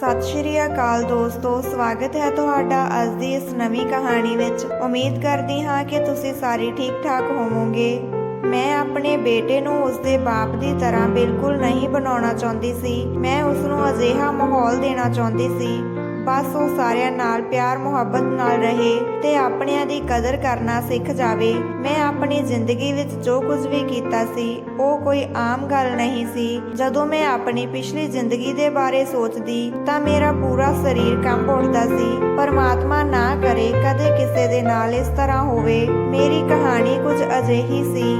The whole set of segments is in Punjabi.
ਸਤਿ ਸ਼੍ਰੀ ਅਕਾਲ ਦੋਸਤੋ, ਸਵਾਗਤ ਹੈ ਤੁਹਾਡਾ ਅੱਜ ਦੀ ਇਸ ਨਵੀਂ ਕਹਾਣੀ ਵਿੱਚ। ਉਮੀਦ ਕਰਦੀ ਹਾਂ ਕਿ ਤੁਸੀਂ ਸਾਰੇ ਠੀਕ ਠਾਕ ਹੋਵੋਗੇ। ਮੈਂ ਆਪਣੇ ਬੇਟੇ ਨੂੰ ਉਸਦੇ ਬਾਪ ਦੀ ਤਰ੍ਹਾਂ ਬਿਲਕੁਲ ਨਹੀਂ ਬਣਾਉਣਾ ਚਾਹੁੰਦੀ ਸੀ। ਮੈਂ ਉਸ ਨੂੰ ਅਜਿਹਾ ਮਾਹੌਲ ਦੇਣਾ ਚਾਹੁੰਦੀ ਸੀ। ਬਸ ਉਹ ਸਾਰਿਆਂ ਨਾਲ ਪਿਆਰ, ਮੁਹੱਬਤ ਨਾਲ ਰਹੇ ਤੇ ਆਪਣਿਆਂ ਦੀ ਕਦਰ ਕਰਨਾ ਸਿੱਖ ਜਾਵੇ। ਮੈਂ ਆਪਣੀ ਜ਼ਿੰਦਗੀ ਵਿੱਚ ਜੋ ਕੁਝ ਵੀ ਕੀਤਾ ਸੀ, ਉਹ ਕੋਈ ਆਮ ਗੱਲ ਨਹੀਂ ਸੀ। ਜਦੋਂ ਮੈਂ ਆਪਣੀ ਪਿਛਲੀ ਜ਼ਿੰਦਗੀ ਦੇ ਬਾਰੇ ਸੋਚਦੀ, ਤਾਂ ਮੇਰਾ ਪੂਰਾ ਸਰੀਰ ਕੰਬ ਉੱਠਦਾ ਸੀ। ਪਰਮਾਤਮਾ ਨਾ ਕਰੇ ਕਦੇ ਕਿਸੇ ਦੇ ਨਾਲ ਇਸ ਤਰ੍ਹਾਂ ਹੋਵੇ। ਮੇਰੀ ਕਹਾਣੀ ਕੁਝ ਅਜਿਹੀ ਸੀ।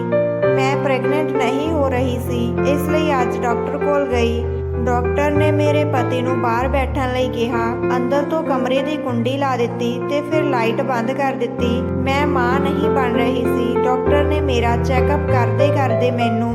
ਮੈਂ ਪ੍ਰੈਗਨੈਂਟ ਨਹੀਂ ਹੋ ਰਹੀ ਸੀ, ਇਸ ਲਈ ਅੱਜ ਡਾਕਟਰ ਕੋਲ ਗਈ। ਡਾਕਟਰ ਨੇ ਮੇਰੇ ਪਤੀ ਨੂੰ ਬਾਹਰ ਬੈਠਣ ਲਈ ਕਿਹਾ। ਅੰਦਰ ਤੋਂ ਕਮਰੇ ਦੀ ਕੁੰਡੀ ਲਾ ਦਿੱਤੀ ਤੇ ਫਿਰ ਲਾਈਟ ਬੰਦ ਕਰ ਦਿੱਤੀ। ਮੈਂ ਮਾਂ ਨਹੀਂ ਬਣ ਰਹੀ ਸੀ। ਡਾਕਟਰ ਨੇ ਮੇਰਾ ਚੈੱਕਅਪ ਕਰਦੇ ਕਰਦੇ ਮੈਨੂੰ,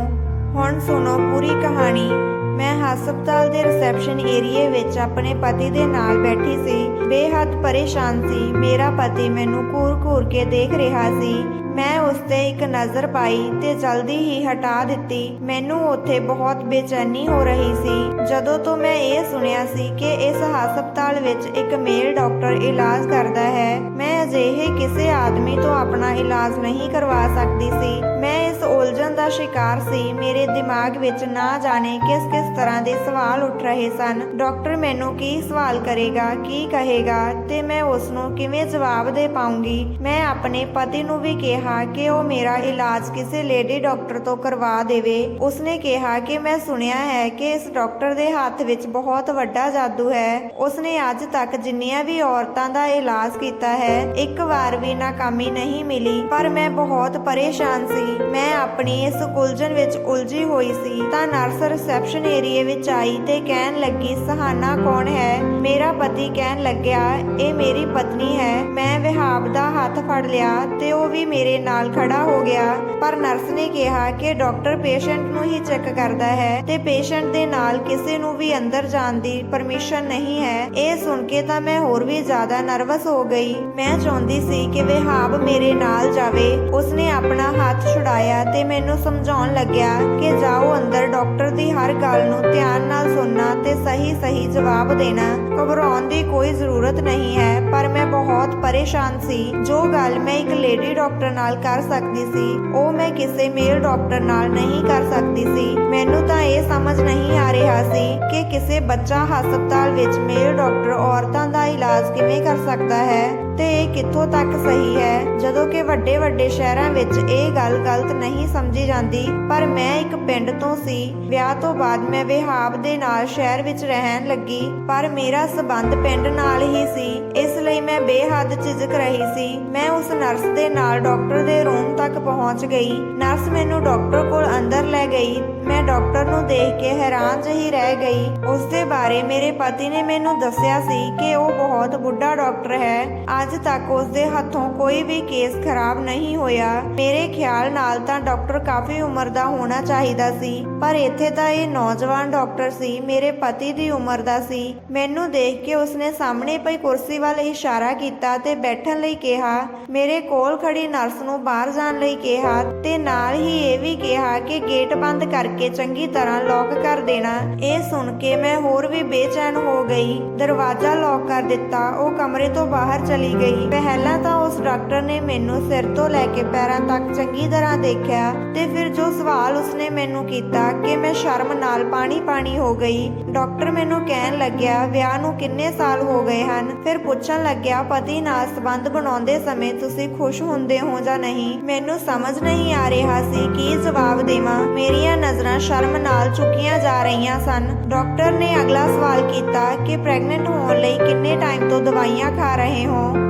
ਹੁਣ ਸੁਣੋ ਪੂਰੀ ਕਹਾਣੀ। ਮੈਂ ਹਸਪਤਾਲ ਦੇ ਰਿਸੈਪਸ਼ਨ ਏਰੀਏ ਵਿੱਚ ਆਪਣੇ ਪਤੀ ਦੇ ਨਾਲ ਬੈਠੀ ਸੀ। ਬੇਹੱਦ ਪਰੇਸ਼ਾਨ ਸੀ। ਮੇਰਾ ਪਤੀ ਮੈਨੂੰ ਘੂਰ-ਘੂਰ ਕੇ ਦੇਖ ਰਿਹਾ ਸੀ। ਮੈਂ ਉਸ ਤੇ ਇੱਕ ਨਜ਼ਰ ਪਾਈ ਤੇ ਜਲਦੀ ਹੀ ਹਟਾ ਦਿੱਤੀ। ਮੈਨੂੰ ਉੱਥੇ ਬਹੁਤ ਬੇਚੈਨੀ ਹੋ ਰਹੀ ਸੀ। ਜਦੋਂ ਤੋਂ ਮੈਂ ਇਹ ਸੁਣਿਆ ਸੀ ਕਿ ਇਸ ਹਸਪਤਾਲ ਵਿੱਚ ਇੱਕ ਮੇਲ ਡਾਕਟਰ ਇਲਾਜ ਕਰਦਾ ਹੈ, ਮੈਂ ਅਜਿਹੇ ਕਿਸੇ ਆਦਮੀ ਤੋਂ ਆਪਣਾ ਇਲਾਜ ਨਹੀਂ ਕਰਵਾ ਸਕਦੀ ਸੀ। ਮੈਂ ਇਸ ਉਲਝਣ ਦਾ ਸ਼ਿਕਾਰ ਸੀ। ਮੇਰੇ ਦਿਮਾਗ ਵਿੱਚ ਨਾ ਜਾਣੇ ਕਿਸ ਕਿਸ ਤਰ੍ਹਾਂ ਦੇ ਸਵਾਲ ਉੱਠ ਰਹੇ ਸਨ। ਡਾਕਟਰ ਮੈਨੂੰ ਕੀ ਸਵਾਲ ਕਰੇਗਾ, ਕੀ ਕਹੇਗਾ ਤੇ ਮੈਂ ਉਸ ਨੂੰ ਕਿਵੇਂ ਜਵਾਬ ਦੇ ਪਾਉਂਗੀ। ਮੈਂ ਆਪਣੇ ਪਤੀ ਨੂੰ ਵੀ ਕਿਹਾ ਕਿ ਉਹ ਮੇਰਾ ਇਲਾਜ ਕਿਸੇ ਲੇਡੀ ਡਾਕਟਰ ਤੋਂ ਕਰਵਾ ਦੇਵੇ। ਉਸਨੇ ਕਿਹਾ ਕਿ ਮੈਂ ਸੁਣਿਆ ਹੈ ਕਿ ਇਸ ਡਾਕਟਰ ਦੇ ਹੱਥ ਵਿੱਚ ਬਹੁਤ ਵੱਡਾ ਜਾਦੂ ਹੈ। ਉਸਨੇ ਅੱਜ ਤੱਕ ਜਿੰਨੀਆਂ ਵੀ ਔਰਤਾਂ ਦਾ ਇਲਾਜ ਕੀਤਾ ਹੈ, ਇੱਕ ਵਾਰ ਵੀ ਨਾਕਾਮੀ ਨਹੀਂ ਮਿਲੀ। ਪਰ ਮੈਂ ਬਹੁਤ ਪਰੇਸ਼ਾਨ ਸੀ। ਮੈਂ ਆਪਣੀ ਇਸ ਉਲਝਣ ਵਿੱਚ ਉਲਝੀ ਹੋਈ ਸੀ। ਤਾਂ ਨਰਸ ਰਿਸੈਪਸ਼ਨ ਏਰੀਏ ਵਿੱਚ ਆਈ ਤੇ ਕਹਿਣ ਲੱਗੀ, ਸਹਾਨਾ ਕੌਣ ਹੈ? ਮੇਰਾ ਪਤੀ ਕਹਿਣ ਲੱਗਿਆ, ਇਹ ਮੇਰੀ ਪਤਨੀ ਹੈ। ਮੈਂ ਵਿਹਾਬ ਦਾ ਹੱਥ ਫੜ ਲਿਆ ਤੇ ਉਹ ਵੀ ਮੇਰੇ ਨਾਲ ਖੜਾ ਹੋ ਗਿਆ, ਪਰ ਨਰਸ ਨੇ ਕਿਹਾ ਕਿ ਡਾਕਟਰ ਪੇਸ਼ੈਂਟ ਨੂੰ ਹੀ ਚੈੱਕ ਕਰਦਾ ਹੈ ਤੇ ਪੇਸ਼ੈਂਟ ਦੇ ਨਾਲ ਕਿਸੇ ਨੂੰ ਵੀ ਅੰਦਰ ਜਾਣ ਦੀ ਪਰਮਿਸ਼ਨ ਨਹੀਂ ਹੈ। ਇਹ ਸੁਣ ਕੇ ਤਾਂ ਮੈਂ ਹੋਰ ਵੀ ਜ਼ਿਆਦਾ ਨਰਵਸ ਹੋ ਗਈ। ਮੈਂ ਚਾਹੁੰਦੀ ਸੀ ਕਿ ਵਿਹਾਬ ਮੇਰੇ ਨਾਲ ਜਾਵੇ। ਉਸਨੇ ਆਪਣਾ ਹੱਥ ਛੁਡਾਇਆ ਤੇ ਮੈਨੂੰ ਸਮਝਾਉਣ ਲੱਗਿਆ ਕਿ ਜਾਓ ਅੰਦਰ ਡਾਕਟਰ ਦੀ ਹਰ ਗੱਲ ਨੂੰ ਧਿਆਨ ਨਾਲ ਸੁਣਨਾ ਤੇ ਸਹੀ ਸਹੀ ਜਵਾਬ ਦੇਣਾ। ਘਬਰਾਉਣ ਦੀ ਕੋਈ ਜ਼ਰੂਰਤ ਨਹੀਂ ਹੈ, ਪਰ ਮੈਂ ਬਹੁਤ ਪਰੇਸ਼ਾਨ ਸੀ। ਜੋ ਗੱਲ ਮੈਂ ਇੱਕ ਲੇਡੀ ਡਾਕਟਰ ਨਾਲ ਕਰ ਸਕਦੀ ਸੀ, ਉਹ ਮੈਂ ਕਿਸੇ ਮੇਲ ਡਾਕਟਰ ਨਾਲ ਨਹੀਂ ਕਰ ਸਕਦੀ ਸੀ। ਮੈਨੂੰ ਤਾਂ ਇਹ ਸਮਝ ਨਹੀਂ ਆ ਰਿਹਾ ਸੀ ਕਿ ਕਿਸੇ ਬੱਚਾ ਹਸਪਤਾਲ ਵਿੱਚ ਮੇਲ ਡਾਕਟਰ ਔਰਤਾਂ ਦਾ ਇਲਾਜ ਕਿਵੇਂ ਕਰ ਸਕਦਾ ਹੈ, ਤੇ ਇਹ ਕਿੱਥੋਂ ਤੱਕ ਸਹੀ ਹੈ? ਜਦੋਂ ਕਿ ਵੱਡੇ ਵੱਡੇ ਸ਼ਹਿਰਾਂ ਵਿੱਚ ਇਹ ਗੱਲ ਗਲਤ ਨਹੀਂ ਸਮਝੀ ਜਾਂਦੀ, ਪਰ ਮੈਂ ਇੱਕ ਪਿੰਡ ਤੋਂ ਸੀ। ਵਿਆਹ ਤੋਂ ਬਾਅਦ ਮੈਂ ਵਿਹਾਬ ਦੇ ਨਾਲ ਸ਼ਹਿਰ ਵਿੱਚ ਰਹਿਣ ਲੱਗੀ, ਪਰ ਮੇਰਾ ਸਬੰਧ ਪਿੰਡ ਨਾਲ ਹੀ ਸੀ। ਇਸ ਲਈ ਮੈਂ ਬੇਹੱਦ ਝਿਜਕ ਰਹੀ ਸੀ। ਮੈਂ ਉਸ ਨਰਸ ਦੇ ਨਾਲ ਡਾਕਟਰ ਦੇ ਰੂਮ ਤੱਕ ਪਹੁੰਚ ਗਈ। ਨਰਸ ਮੈਨੂੰ ਡਾਕਟਰ ਕੋਲ ਅੰਦਰ ਲੈ ਗਈ। ਮੈਂ ਡਾਕਟਰ ਨੂੰ ਦੇਖ ਕੇ ਹੈਰਾਨ ਜਿਹੀ ਰਹਿ ਗਈ। ਉਸ ਦੇ ਬਾਰੇ ਮੇਰੇ ਪਤੀ ਨੇ ਮੈਨੂੰ ਦੱਸਿਆ ਸੀ ਕਿ ਉਹ ਬਹੁਤ ਬੁੱਢਾ ਡਾਕਟਰ ਹੈ। ਅੱਜ ਤੱਕ ਉਸ ਦੇ ਹੱਥੋਂ ਕੋਈ ਵੀ ਕੇਸ ਖਰਾਬ ਨਹੀਂ ਹੋਇਆ। ਮੇਰੇ ਖਿਆਲ ਨਾਲ ਤਾਂ ਡਾਕਟਰ ਕਾਫੀ ਉਮਰ ਦਾ ਹੋਣਾ ਚਾਹੀਦਾ ਸੀ। ਪਰ ਇੱਥੇ ਤਾਂ ਇਹ ਨੌਜਵਾਨ ਡਾਕਟਰ ਸੀ, ਮੇਰੇ ਪਤੀ ਦੀ ਉਮਰ ਦਾ ਸੀ। ਮੈਨੂੰ ਦੇਖ ਕੇ ਉਸਨੇ ਸਾਹਮਣੇ ਪਈ ਕੁਰਸੀ ਵੱਲ ਇਸ਼ਾਰਾ ਕੀਤਾ ਤੇ ਬੈਠਣ ਲਈ ਕਿਹਾ, ਮੇਰੇ ਕੋਲ ਖੜੀ ਨਰਸ ਨੂੰ ਬਾਹਰ ਜਾਣ ਲਈ ਕਿਹਾ ਤੇ ਨਾਲ ਹੀ ਇਹ ਵੀ ਕਿਹਾ ਕਿ ਗੇਟ ਬੰਦ ਕਰਕੇ ਚੰਗੀ ਤਰ੍ਹਾਂ ਲੌਕ ਕਰ ਦੇਣਾ। ਇਹ ਸੁਣ ਕੇ ਮੈਂ ਹੋਰ ਵੀ ਬੇਚੈਨ ਹੋ ਗਈ। ਦਰਵਾਜ਼ਾ ਲੌਕ ਕਰ ਦਿੱਤਾ, ਉਹ ਕਮਰੇ ਤੋਂ ਬਾਹਰ ਚਲੀ ਗਈ। ਪਹਿਲਾਂ ਤਾਂ ਉਸ ਡਾਕਟਰ ਨੇ ਮੈਨੂੰ ਸਿਰ ਤੋਂ ਲੈ ਕੇ ਪੈਰਾਂ ਤੱਕ ਚੰਗੀ ਤਰ੍ਹਾਂ ਦੇਖਿਆ ਤੇ ਫਿਰ ਜੋ ਸਵਾਲ ਉਸਨੇ ਮੈਨੂੰ ਕੀਤਾ ਕਿ ਮੈਂ ਸ਼ਰਮ ਨਾਲ ਪਾਣੀ ਪਾਣੀ ਹੋ ਗਈ। ਡਾਕਟਰ ਮੈਨੂੰ ਕਹਿਣ ਲੱਗਿਆ, ਵਿਆਹ ਨੂੰ ਕਿੰਨੇ ਸਾਲ ਹੋ ਗਏ ਹਨ? ਫਿਰ ਪੁੱਛਣ ਲੱਗਿਆ, ਪਤੀ ਨਾਲ ਸੰਬੰਧ ਬਣਾਉਂਦੇ ਸਮੇਂ ਤੁਸੀਂ ਖੁਸ਼ ਹੁੰਦੇ ਹੋ ਜਾਂ ਨਹੀਂ? ਮੈਨੂੰ ਸਮਝ ਨਹੀਂ ਆ ਰਿਹਾ ਸੀ ਕੀ ਜਵਾਬ ਦੇਵਾਂ। ਮੇਰੀਆਂ ਨਜ਼ਰਾਂ ਸ਼ਰਮ ਨਾਲ ਝੁਕੀਆਂ ਜਾ ਰਹੀਆਂ ਸਨ। ਡਾਕਟਰ ਨੇ ਅਗਲਾ ਸਵਾਲ ਕੀਤਾ ਕਿ ਪ੍ਰੈਗਨੈਂਟ ਹੋਣ ਲਈ ਕਿੰਨੇ ਟਾਈਮ ਤੋਂ ਦਵਾਈਆਂ ਖਾ ਰਹੇ ਹੋ?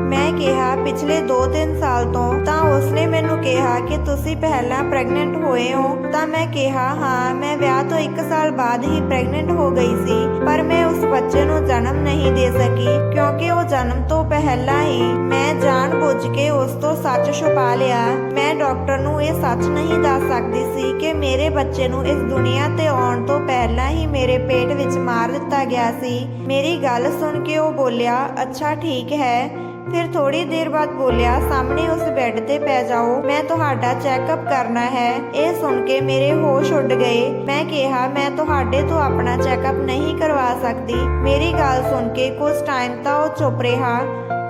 ਪਿਛਲੇ 2-3 ਸਾਲ ਤੋਂ ਤਾਂ ਉਸਨੇ ਮੈਨੂੰ ਕਿਹਾ ਕਿ ਤੁਸੀਂ ਪਹਿਲਾਂ ਪ੍ਰੈਗਨੈਂਟ ਹੋਏ ਹੋ। ਤਾਂ ਮੈਂ ਕਿਹਾ, ਹਾਂ, ਮੈਂ ਵਿਆਹ ਤੋਂ 1 ਸਾਲ ਬਾਅਦ ਹੀ ਪ੍ਰੈਗਨੈਂਟ ਹੋ ਗਈ ਸੀ, ਪਰ ਮੈਂ ਉਸ ਬੱਚੇ ਨੂੰ ਜਨਮ ਨਹੀਂ ਦੇ ਸਕੀ, ਕਿਉਂਕਿ ਉਹ ਜਨਮ ਤੋਂ ਪਹਿਲਾਂ ਹੀ ਮੈਂ ਜਾਣਬੁੱਝ ਕੇ ਉਸ ਤੋਂ ਸੱਚ ਛੁਪਾ ਲਿਆ। ਮੈਂ ਡਾਕਟਰ ਨੂੰ ਇਹ ਸੱਚ ਨਹੀਂ ਦੱਸ ਸਕਦੀ ਸੀ ਕਿ ਮੇਰੇ ਬੱਚੇ ਨੂੰ ਇਸ ਦੁਨੀਆ ਤੇ ਆਉਣ ਤੋਂ ਪਹਿਲਾਂ ਹੀ ਮੇਰੇ ਪੇਟ ਵਿੱਚ ਮਾਰ ਦਿੱਤਾ ਗਿਆ ਸੀ। ਮੇਰੀ ਗੱਲ ਸੁਣ ਕੇ ਉਹ ਬੋਲਿਆ, ਅੱਛਾ, ਠੀਕ ਹੈ। ਫਿਰ ਥੋੜੀ ਦੇਰ ਬਾਅਦ ਬੋਲਿਆ, ਸਾਹਮਣੇ ਉਸ ਬੈੱਡ ਤੇ ਪੈ ਜਾਓ, ਮੈਂ ਤੁਹਾਡਾ ਚੈੱਕਅਪ ਕਰਨਾ ਹੈ। ਇਹ ਸੁਣ ਕੇ ਮੇਰੇ ਹੋਸ਼ ਉੱਡ ਗਏ। ਮੈਂ ਕਿਹਾ, ਮੈਂ ਤੁਹਾਡੇ ਤੋਂ ਆਪਣਾ ਚੈੱਕਅਪ ਨਹੀਂ ਕਰਵਾ ਸਕਦੀ। ਮੇਰੀ ਗੱਲ ਸੁਣ ਕੇ ਕੁਝ ਟਾਈਮ ਤਾਂ ਉਹ ਚੁੱਪ ਰਿਹਾ।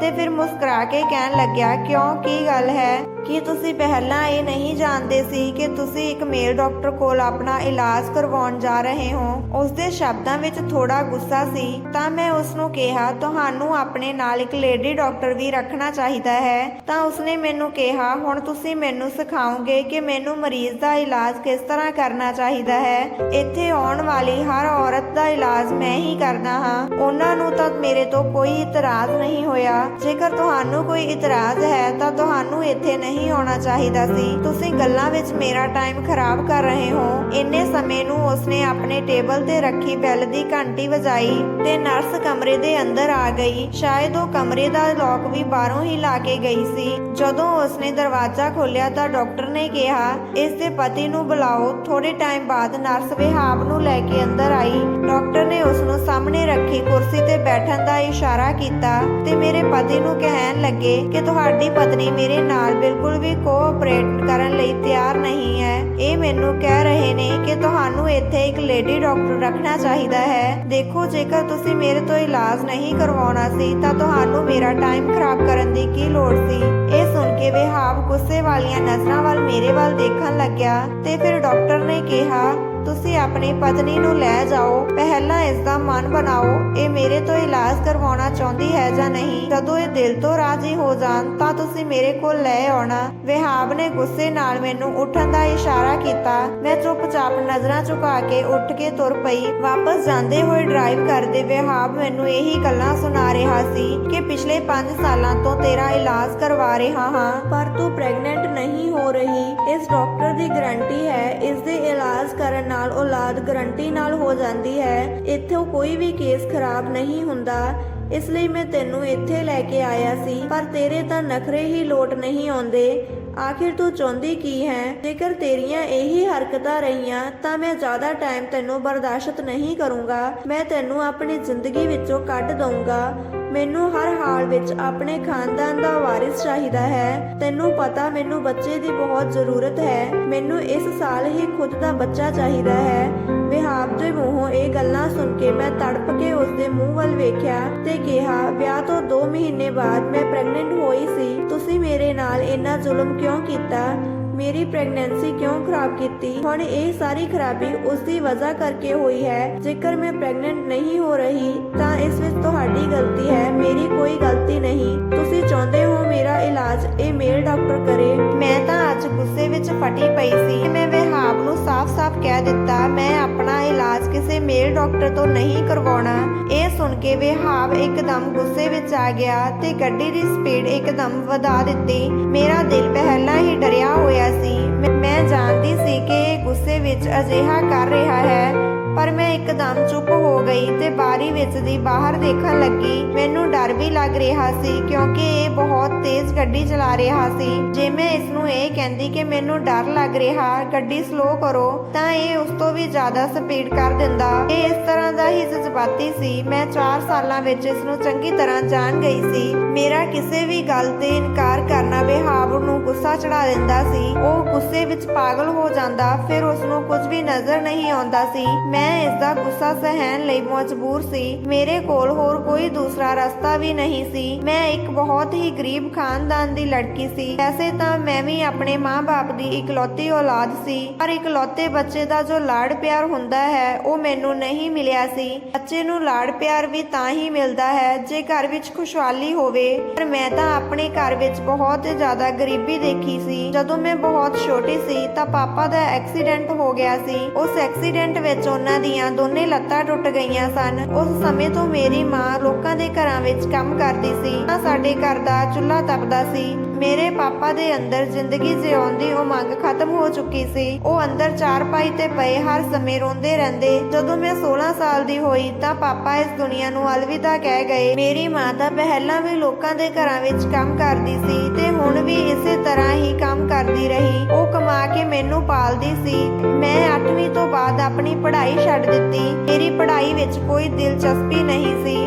ਤੇ ਫਿਰ ਮੁਸਕਰਾ ਕੇ ਕਹਿਣ ਲੱਗਿਆ, ਕਿਉਂ? ਕੀ ਗੱਲ ਹੈ? ਕੀ ਤੁਸੀਂ ਪਹਿਲਾਂ ਇਹ ਨਹੀਂ ਜਾਣਦੇ ਸੀ ਕਿ ਤੁਸੀਂ ਇੱਕ ਮੇਲ ਡਾਕਟਰ ਕੋਲ ਆਪਣਾ ਇਲਾਜ ਕਰਵਾਉਣ ਜਾ ਰਹੇ ਹੋ? ਉਸ ਦੇ ਸ਼ਬਦਾਂ ਵਿੱਚ ਥੋੜਾ ਗੁੱਸਾ ਸੀ, ਤਾਂ ਮੈਂ ਉਸ ਨੂੰ ਕਿਹਾ, ਤੁਹਾਨੂੰ ਆਪਣੇ ਨਾਲ ਇੱਕ ਲੇਡੀ ਡਾਕਟਰ ਵੀ ਰੱਖਣਾ ਚਾਹੀਦਾ ਹੈ। ਤਾਂ ਉਸਨੇ ਮੈਨੂੰ ਕਿਹਾ, ਹੁਣ ਤੁਸੀਂ ਮੈਨੂੰ ਸਿਖਾਓਗੇ ਕਿ ਮੈਨੂੰ ਮਰੀਜ਼ ਦਾ ਇਲਾਜ ਕਿਸ ਤਰ੍ਹਾਂ ਕਰਨਾ ਚਾਹੀਦਾ ਹੈ। ਇੱਥੇ ਆਉਣ ਵਾਲੀ ਹਰ ਔਰਤ ਦਾ ਇਲਾਜ ਮੈਂ ਹੀ ਕਰਨਾ ਹਾਂ। ਉਹਨਾਂ ਨੂੰ ਤਾਂ ਮੇਰੇ ਤੋਂ ਕੋਈ ਇਤਰਾਜ਼ ਨਹੀਂ ਹੋਇਆ। ਜੇਕਰ ਤੁਹਾਨੂੰ ਕੋਈ ਇਤਰਾਜ਼ ਹੈ, ਤਾਂ ਤੁਹਾਨੂੰ ਇੱਥੇ ਨਹੀਂ ਆਉਣਾ ਚਾਹੀਦਾ ਸੀ। ਤੁਸੀਂ ਗੱਲਾਂ ਵਿੱਚ ਮੇਰਾ ਟਾਈਮ ਖਰਾਬ ਕਰ ਰਹੇ ਹੋ। ਇੰਨੇ ਸਮੇਂ ਨੂੰ ਉਸਨੇ ਆਪਣੇ ਟੇਬਲ ਤੇ ਰੱਖੀ ਬੈਲ ਦੀ ਘੰਟੀ ਵਜਾਈ ਤੇ ਨਰਸ ਕਮਰੇ ਦੇ ਅੰਦਰ ਆ ਗਈ। ਸ਼ਾਇਦ ਉਹ ਕਮਰੇ ਦਾ ਲੋਕ ਵੀ ਬਾਹਰੋਂ ਹੀ ਲਾ ਕੇ ਗਈ ਸੀ। ਜਦੋਂ ਉਸਨੇ ਦਰਵਾਜ਼ਾ ਖੋਲ੍ਹਿਆ ਤਾਂ ਡਾਕਟਰ ਨੇ ਕਿਹਾ, ਇਸ ਦੇ ਪਤੀ ਨੂੰ ਬੁਲਾਓ। ਥੋੜੇ ਟਾਈਮ ਬਾਅਦ ਨਰਸ ਵਿਹਾਬ ਨੂੰ ਲੈ ਕੇ ਅੰਦਰ ਆਈ। ਡਾਕਟਰ ਨੇ ਉਸ ਨੂੰ ਸਾਹਮਣੇ ਰੱਖੀ ਕੁਰਸੀ ਤੇ ਬੈਠਣ ਦਾ ਇਸ਼ਾਰਾ ਕੀਤਾ ਤੇ ਮੇਰੇ ਪਤੀ ਨੂੰ ਕਹਿਣ ਲੱਗੇ ਕਿ ਤੁਹਾਡੀ ਪਤਨੀ ਮੇਰੇ ਨਾਲ ਬਿਲਕੁਲ ਵੀ ਕੋਆਪਰੇਟ ਕਰਨ ਲਈ ਤਿਆਰ ਨਹੀਂ ਹੈ। ਇਹ ਮੈਨੂੰ ਕਹਿ ਰਹੇ ਨੇ ਕਿ ਤੁਹਾਨੂੰ ਇੱਥੇ ਇੱਕ ਲੇਡੀ ਡਾਕਟਰ ਰੱਖਣਾ ਚਾਹੀਦਾ ਹੈ। ਦੇਖੋ, ਜੇਕਰ ਤੁਸੀਂ ਮੇਰੇ ਤੋਂ ਇਲਾਜ ਨਹੀਂ ਕਰਵਾਉਣਾ ਸੀ, ਤਾਂ ਤੁਹਾਨੂੰ ਮੇਰਾ ਟਾਈਮ ਖਰਾਬ ਕਰਨ ਦੀ ਕੀ ਲੋੜ ਸੀ? ਇਹ ਸੁਣ ਕੇ ਵਿਹਾਬ ਗੁੱਸੇ ਵਾਲੀਆਂ ਨਜ਼ਰਾਂ ਵੱਲ ਮੇਰੇ ਵੱਲ ਦੇਖਣ ਲੱਗਿਆ ਤੇ ਫਿਰ ਡਾਕਟਰ ਨੇ ਕਿਹਾ ਤੁਸੀਂ ਆਪਣੀ ਪਤਨੀ ਨੂੰ ਲੈ ਜਾਓ, ਪਹਿਲਾਂ ਇਸ ਦਾ ਮਨ ਬਣਾਓ, ਇਹ ਮੇਰੇ ਤੋਂ ਇਲਾਜ ਕਰਵਾਉਣਾ ਚਾਹੁੰਦੀ ਹੈ ਜਾਂ ਨਹੀਂ? ਜਦੋਂ ਇਹ ਦਿਲ ਤੋਂ ਰਾਜ਼ੀ ਹੋ ਜਾਣ, ਤਾਂ ਤੁਸੀਂ ਮੇਰੇ ਕੋਲ ਲੈ ਆਉਣਾ। ਵਿਹਾਬ ਨੇ ਗੁੱਸੇ ਨਾਲ ਮੈਨੂੰ ਉੱਠਣ ਦਾ ਇਸ਼ਾਰਾ ਕੀਤਾ। ਮੈਂ ਚੁੱਪਚਾਪ ਨਜ਼ਰਾਂ ਝੁਕਾ ਕੇ ਉੱਠ ਕੇ ਤੁਰ ਪਈ। ਵਾਪਸ ਜਾਂਦੇ ਹੋਏ ਡਰਾਈਵ ਕਰਦੇ ਵਿਹਾਬ ਮੈਨੂੰ ਇਹੀ ਗੱਲਾਂ ਸੁਣਾ ਰਿਹਾ ਸੀ ਕਿ ਪਿਛਲੇ 5 ਸਾਲਾਂ ਤੋਂ ਤੇਰਾ ਇਲਾਜ ਕਰਵਾ ਰਿਹਾ ਹਾਂ, ਪਰ ਤੂੰ ਪ੍ਰੈਗਨੈਂਟ ਨਹੀਂ ਹੋ ਰਹੀ। ਇਸ ਡਾਕਟਰ ਦੀ ਗਾਰੰਟੀ ਹੈ ਇਸ ਦੇ ਇਲਾਜ ਕਰਨ ਨਾਲ ਔਲਾਦ ਗਾਰੰਟੀ ਨਾਲ ਹੋ ਜਾਂਦੀ ਹੈ। ਇੱਥੋਂ ਕੋਈ ਵੀ ਕੇਸ ਖਰਾਬ ਨਹੀਂ ਹੁੰਦਾ। ਇਸ ਲਈ ਮੈਂ ਤੈਨੂੰ ਇੱਥੇ ਲੈ ਕੇ ਆਇਆ ਸੀ। ਪਰ ਤੇਰੇ ਤਾਂ ਨਖਰੇ ਹੀ ਲੋਟ ਨਹੀਂ ਆਉਂਦੇ। ਆਖਿਰ ਤੂੰ ਚਾਹੁੰਦੀ ਕੀ ਹੈ? ਜੇਕਰ ਤੇਰੀਆਂ ਇਹੀ ਹਰਕਤਾਂ ਰਹੀਆਂ, ਤਾਂ ਮੈਂ ਜ਼ਿਆਦਾ ਟਾਈਮ ਤੈਨੂੰ ਬਰਦਾਸ਼ਤ ਨਹੀਂ ਕਰੂੰਗਾ। ਮੈਂ ਤੈਨੂੰ ਆਪਣੀ ਜ਼ਿੰਦਗੀ ਵਿੱਚੋਂ ਕੱਢ ਦਊਂਗਾ। ਮੈਨੂੰ ਹਰ ਹਾਲ ਵਿੱਚ ਆਪਣੇ ਖਾਨਦਾਨ ਦਾ ਵਾਰਿਸ ਚਾਹੀਦਾ ਹੈ। ਤੈਨੂੰ ਪਤਾ ਮੈਨੂੰ ਬੱਚੇ ਦੀ ਬਹੁਤ ਜ਼ਰੂਰਤ ਹੈ। ਮੈਨੂੰ ਇਸ ਸਾਲ ਹੀ ਖੁਦ ਦਾ ਬੱਚਾ ਚਾਹੀਦਾ ਹੈ। ਵਿਹਾਬ ਦੇ ਮੂੰਹੋਂ ਇਹ ਗੱਲਾਂ ਸੁਣ ਕੇ ਮੈਂ ਤੜਪ ਕੇ ਉਸ ਦੇ ਮੂੰਹ ਵੱਲ ਵੇਖਿਆ ਤੇ ਕਿਹਾ, ਵਿਆਹ ਤੋਂ 2 ਮਹੀਨੇ ਬਾਅਦ ਮੈਂ ਪ੍ਰੈਗਨੈਂਟ ਹੋਈ ਸੀ। ਤੁਸੀਂ ਮੇਰੇ ਨਾਲ ਇੰਨਾ ਜ਼ੁਲਮ ਕਿਉਂ ਕੀਤਾ? ਮੇਰੀ ਪ੍ਰੈਗਨੈਂਸੀ ਕਿਉਂ ਖਰਾਬ ਕੀਤੀ? ਹੁਣ ਇਹ ਸਾਰੀ ਖਰਾਬੀ ਉਸ ਦੀ ਵਜ੍ਹਾ ਕਰਕੇ ਹੋਈ ਹੈ। ਜੇਕਰ ਮੈਂ ਪ੍ਰੈਗਨੈਂਟ ਨਹੀਂ ਹੋ ਰਹੀ, ਤਾਂ ਇਸ ਵਿੱਚ ਤੁਹਾਡੀ ਗਲਤੀ ਹੈ। ਮੇਰੀ ਕੋਈ ਗਲਤੀ ਨਹੀਂ। ਤੁਸੀਂ ਚਾਹੁੰਦੇ ਹੋ ਮੇਰਾ ਇਲਾਜ? ਇਹ ਮੇਲ ਡਾਕਟਰ ਕਰੇ। ਮੈਂ ਤਾਂ ਅੱਜ ਗੁੱਸੇ ਵਿੱਚ ਫਟੀ ਪਈ ਸੀ। ਮੈਂ ਵਿਹਾਬ ਨੂੰ ਸਾਫ਼-ਸਾਫ਼ ਕਹਿ ਦਿੱਤਾ, ਮੈਂ ਆਪਣਾ ਇਲਾਜ ਕਿਸੇ ਮੇਲ ਡਾਕਟਰ ਤੋਂ ਨਹੀਂ ਕਰਵਾਉਣਾ। ਇਹ ਸੁਣ ਕੇ ਵਿਹਾਬ ਇੱਕਦਮ ਗੁੱਸੇ ਵਿੱਚ ਆ ਗਿਆ ਤੇ ਗੱਡੀ ਦੀ ਸਪੀਡ ਇੱਕਦਮ ਵਧਾ ਦਿੱਤੀ। ਮੇਰਾ ਦਿਲ ਪਹਿਲਾਂ ਹੀ ਡਰਿਆ ਹੋਇਆ ਸੀ। ਮੈਂ- ਮੈਂ ਜਾਣਦੀ ਸੀ ਕਿ ਇਹ ਗੁੱਸੇ ਵਿੱਚ ਅਜਿਹਾ ਕਰ ਰਿਹਾ ਹੈ, ਪਰ ਮੈਂ ਇੱਕਦਮ ਚੁੱਪ ਹੋ ਗਈ ਤੇ ਬਾਰੀ ਵਿੱਚ ਦੀ ਬਾਹਰ ਦੇਖਣ ਲੱਗੀ। ਮੈਨੂੰ ਡਰ ਵੀ ਲੱਗ ਰਿਹਾ ਸੀ ਕਿਉਂਕਿ ਇਹ ਬਹੁਤ ਤੇਜ਼ ਗੱਡੀ ਚਲਾ ਰਿਹਾ ਸੀ। ਜੇ ਮੈਂ ਇਸ ਨੂੰ ਇਹ ਕਹਿੰਦੀ ਕਿ ਮੈਨੂੰ ਡਰ ਲੱਗ ਰਿਹਾ, ਗੱਡੀ ਸਲੋ ਕਰੋ, ਤਾਂ ਇਹ ਉਸ ਤੋਂ ਵੀ ਜ਼ਿਆਦਾ ਸਪੀਡ ਕਰ ਦਿੰਦਾ। ਇਹ ਇਸ ਤਰ੍ਹਾਂ ਦਾ ਹੀ ਜਜ਼ਬਾਤੀ ਸੀ। ਮੈਂ 4 ਸਾਲਾਂ ਵਿੱਚ ਇਸ ਨੂੰ ਚੰਗੀ ਤਰ੍ਹਾਂ ਜਾਣ ਗਈ ਸੀ। ਮੇਰਾ ਕਿਸੇ ਵੀ ਗੱਲ ਤੇ ਇਨਕਾਰ ਕਰਨਾ ਵਿਹਾਵ ਨੂੰ ਗੁੱਸਾ ਚੜਾ ਦਿੰਦਾ ਸੀ। ਉਹ ਗੁੱਸੇ ਵਿੱਚ ਪਾਗਲ ਹੋ ਜਾਂਦਾ, ਫਿਰ ਉਸ ਨੂੰ ਕੁਝ ਵੀ ਨਜ਼ਰ ਨਹੀਂ ਆਉਂਦਾ ਸੀ। ਮੈਂ ਇਸ ਦਾ ਗੁੱਸਾ ਸਹਿਣ ਲਈ ਮਜਬੂਰ ਸੀ। ਮੇਰੇ ਕੋਲ ਹੋਰ ਕੋਈ ਦੂਸਰਾ ਰਸਤਾ ਵੀ ਨਹੀਂ ਸੀ। ਮੈਂ ਇੱਕ ਬਹੁਤ ਹੀ ਗਰੀਬ ਖਾਨਦਾਨ ਦੀ ਲੜਕੀ ਸੀ। ਵੈਸੇ ਤਾਂ ਮੈਂ ਵੀ ਆਪਣੇ ਮਾਂ-ਬਾਪ ਦੀ ਇਕਲੌਤੀ ਔਲਾਦ ਸੀ। ਪਰ ਇਕਲੌਤੇ ਬੱਚੇ ਦਾ ਜੋ ਲਾਡ ਪਿਆਰ ਹੁੰਦਾ ਹੈ, ਉਹ ਮੈਨੂੰ ਨਹੀਂ ਮਿਲਿਆ ਸੀ। ਬੱਚੇ ਨੂੰ ਲਾਡ ਪਿਆਰ ਵੀ ਤਾਂ ਹੀ ਮਿਲਦਾ ਹੈ, ਜੇ ਘਰ ਵਿੱਚ ਖੁਸ਼ਹਾਲੀ ਹੋਵੇ। ਪਰ ਮੈਂ ਤਾਂ ਆਪਣੇ ਘਰ ਵਿੱਚ ਬਹੁਤ ਜ਼ਿਆਦਾ ਗਰੀਬੀ ਦੇਖੀ ਸੀ। ਜਦੋਂ ਮੈਂ ਬਹੁਤ ਛੋਟੀ ਸੀ, ਤਾਂ ਪਾਪਾ ਦਾ ਐਕਸੀਡੈਂਟ ਹੋ ਗਿਆ ਸੀ। ਉਸ ਐਕਸੀਡੈਂਟ ਵਿੱਚ ਉਹਨਾਂ ਦੀਆਂ ਦੋਨੇ ਲੱਤਾਂ ਟੁੱਟ ਗਈਆਂ ਸਨ। ਉਸ ਸਮੇਂ ਤੋਂ ਮੇਰੀ ਮਾਂ ਲੋਕਾਂ ਦੇ ਘਰਾਂ ਵਿੱਚ ਕੰਮ ਕਰਦੀ ਸੀ। ਤਾਂ ਸਾਡੇ ਘਰ ਦਾ ਚੁੱਲ੍ਹਾ ਤਪਦਾ ਸੀ। ਮੇਰੇ ਪਾਪਾ ਦੇ ਅੰਦਰ ਜ਼ਿੰਦਗੀ ਜਿਉਣ ਦੀ ਉਮੰਗ ਖਤਮ ਹੋ ਚੁੱਕੀ ਸੀ। ਉਹ ਅੰਦਰ ਚਾਰਪਾਈ ਤੇ ਪਏ ਹਰ ਸਮੇਂ ਰੋਂਦੇ ਰਹਿੰਦੇ। ਜਦੋਂ ਮੈਂ 16 ਸਾਲ ਦੀ ਹੋਈ ਤਾਂ ਪਾਪਾ ਇਸ ਦੁਨੀਆ ਨੂੰ ਅਲਵਿਦਾ ਕਹਿ ਗਏ। ਮੇਰੀ ਮਾਂ ਤਾਂ ਪਹਿਲਾਂ ਵੀ ਲੋਕਾਂ ਦੇ ਘਰਾਂ ਵਿੱਚ ਕੰਮ ਕਰਦੀ ਸੀ ਤੇ ਹੁਣ ਵੀ ਇਸੇ ਤਰ੍ਹਾਂ ਹੀ ਕੰਮ ਕਰਦੀ ਰਹੀ। ਉਹ ਕਮਾ ਕੇ ਮੈਨੂੰ ਪਾਲਦੀ ਸੀ। ਮੈਂ 8ਵੀਂ ਤੋਂ ਬਾਅਦ ਆਪਣੀ ਪੜ੍ਹਾਈ ਛੱਡ ਦਿੱਤੀ। ਮੇਰੀ ਪੜ੍ਹਾਈ ਵਿੱਚ ਕੋਈ ਦਿਲਚਸਪੀ ਨਹੀਂ ਸੀ।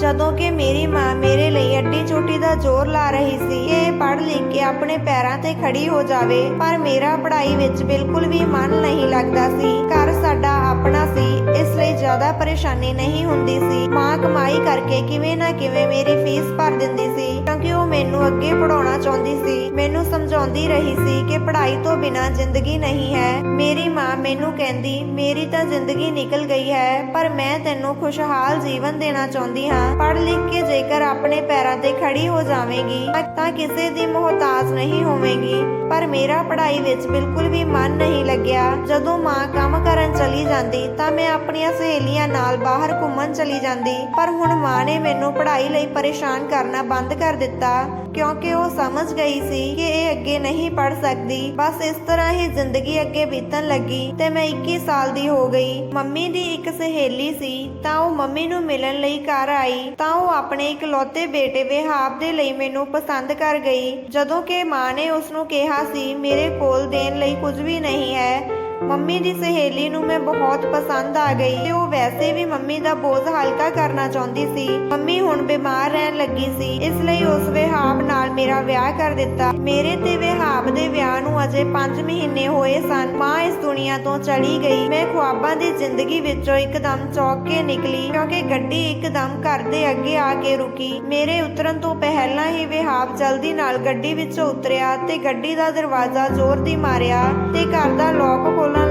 ਜਦੋਂ ਕਿ ਮੇਰੀ ਮਾਂ ਮੇਰੇ ਲਈ ਅੱਡੀ ਚੋਟੀ ਦਾ ਜ਼ੋਰ ਲਾ ਰਹੀ ਸੀ ਕਿ ਇਹ ਪੜ੍ਹ ਲਿਖ ਕੇ ਆਪਣੇ ਪੈਰਾਂ ਤੇ ਖੜੀ ਹੋ ਜਾਵੇ, ਪਰ ਮੇਰਾ ਪੜ੍ਹਾਈ ਵਿੱਚ ਬਿਲਕੁਲ ਵੀ ਮਨ ਨਹੀਂ ਲੱਗਦਾ ਸੀ। ਘਰ ਸਾਡਾ ਆਪਣਾ ਸੀ, ਇਸ ਲਈ ਜ਼ਿਆਦਾ ਪਰੇਸ਼ਾਨੀ ਨਹੀਂ ਹੁੰਦੀ ਸੀ। ਮਾਂ ਕਮਾਈ ਕਰਕੇ ਕਿਵੇਂ ਨਾ ਕਿਵੇਂ ਮੇਰੀ ਫੀਸ ਭਰ ਦਿੰਦੀ ਸੀ, ਕਿਉਂਕਿ ਉਹ ਮੈਨੂੰ ਅੱਗੇ ਪੜਾਉਣਾ ਚਾਹੁੰਦੀ ਸੀ। ਮੈਨੂੰ ਸਮਝਾਉਂਦੀ ਰਹੀ ਸੀ ਕਿ ਪੜ੍ਹਾਈ ਤੋਂ ਬਿਨਾਂ ਜ਼ਿੰਦਗੀ ਨਹੀਂ ਹੈ। ਮੇਰੀ ਮਾਂ ਮੈਨੂੰ ਕਹਿੰਦੀ, ਮੇਰੀ ਤਾਂ ਜ਼ਿੰਦਗੀ ਨਿਕਲ ਗਈ ਹੈ, ਪਰ ਮੈਂ ਤੈਨੂੰ ਖੁਸ਼ਹਾਲ ਜੀਵਨ ਦੇਣਾ ਚਾਹੁੰਦੀ ਹਾਂ। ਪੜ੍ਹ ਲਿਖ ਕੇ ਜੇਕਰ ਆਪਣੇ ਪੈਰਾਂ ਤੇ ਖੜੀ ਹੋ ਜਾਵੇਂਗੀ, ਤਾਂ ਕਿਸੇ ਦੀ ਮੁਹਤਾਜ ਨਹੀਂ ਹੋਵੇਂਗੀ। ਪਰ ਮੇਰਾ ਪੜ੍ਹਾਈ ਵਿੱਚ ਬਿਲਕੁਲ ਵੀ ਮਨ ਨਹੀਂ ਲੱਗਿਆ। ਜਦੋਂ ਮਾਂ ਕੰਮ ਕਰਨ ਚਲੀ ਜਾਂਦੀ, ਤਾਂ ਮੈਂ ਆਪਣੀਆਂ ਸਹੇਲੀਆਂ ਨਾਲ ਬਾਹਰ ਘੁੰਮਣ ਚਲੀ ਜਾਂਦੀ। ਪਰ ਹੁਣ ਮਾਂ ਨੇ ਮੈਨੂੰ ਪੜ੍ਹਾਈ ਲਈ ਪਰੇਸ਼ਾਨ ਕਰਨਾ ਬੰਦ ਕਰ ਦਿੱਤਾ। ਕਿਉਂਕਿ ਉਹ ਸਮਝ ਗਈ ਸੀ ਕਿ ਇਹ ਅੱਗੇ ਨਹੀਂ ਪੜ ਸਕਦੀ। ਬਸ ਇਸ ਤਰ੍ਹਾਂ ਹੀ ਜ਼ਿੰਦਗੀ ਅੱਗੇ ਬੀਤਣ ਲੱਗੀ ਤੇ ਮੈਂ 21 ਸਾਲ ਦੀ ਹੋ ਗਈ। ਮੰਮੀ ਦੀ ਇੱਕ ਸਹੇਲੀ ਸੀ, ਤਾਂ ਉਹ ਮੰਮੀ ਨੂੰ ਮਿਲਣ ਲਈ ਘਰ ਆਈ। ਤਾਂ ਉਹ ਆਪਣੇ ਇਕਲੌਤੇ ਬੇਟੇ ਵਿਹਾਬ ਦੇ ਲਈ ਮੈਨੂੰ ਪਸੰਦ ਕਰ ਗਈ। ਜਦੋਂ ਕਿ ਮਾਂ ਨੇ ਉਸ ਨੂੰ ਕਿਹਾ ਸੀ, ਮੇਰੇ ਕੋਲ ਦੇਣ ਲਈ ਕੁਝ ਵੀ ਨਹੀਂ ਹੈ। ਮੰਮੀ ਦੀ ਸਹੇਲੀ ਨੂੰ ਮੈਂ ਬਹੁਤ ਪਸੰਦ ਆ ਗਈ ਤੇ ਉਹ ਵੈਸੇ ਵੀ ਮੰਮੀ ਦਾ ਬੋਝ ਹਲਕਾ ਕਰਨਾ ਚਾਹੁੰਦੀ ਸੀ। ਮੰਮੀ ਹੁਣ ਬਿਮਾਰ ਰਹਿਣ ਲੱਗੀ ਸੀ, ਇਸ ਲਈ ਉਸ ਵਿਹਾਬ ਨਾਲ ਮੇਰਾ ਵਿਆਹ ਕਰ ਦਿੱਤਾ। ਮੇਰੇ ਤੇ ਵਿਹਾਬ ਦੇ ਵਿਆਹ ਨੂੰ ਅਜੇ 5 ਮਹੀਨੇ ਹੋਏ ਸਨ। ਮਾਂ ਇਸ ਦੁਨੀਆ ਤੋਂ ਚਲੀ ਗਈ। ਮੈਂ ਖੁਆਬਾਂ ਦੀ ਜ਼ਿੰਦਗੀ ਵਿੱਚੋਂ ਇੱਕਦਮ ਚੌਕ ਕੇ ਨਿਕਲੀ, ਕਿਉਂਕਿ ਗੱਡੀ ਇੱਕਦਮ ਘਰ ਦੇ ਅੱਗੇ ਆ ਕੇ ਰੁਕੀ। ਮੇਰੇ ਉਤਰਨ ਤੋਂ ਪਹਿਲਾਂ ਹੀ ਵਿਹਾਬ ਜਲਦੀ ਨਾਲ ਗੱਡੀ ਵਿੱਚੋਂ ਉਤਰਿਆ ਤੇ ਗੱਡੀ ਦਾ ਦਰਵਾਜ਼ਾ ਜ਼ੋਰ ਦੀ ਮਾਰਿਆ ਤੇ ਘਰ ਦਾ ਲੋਕ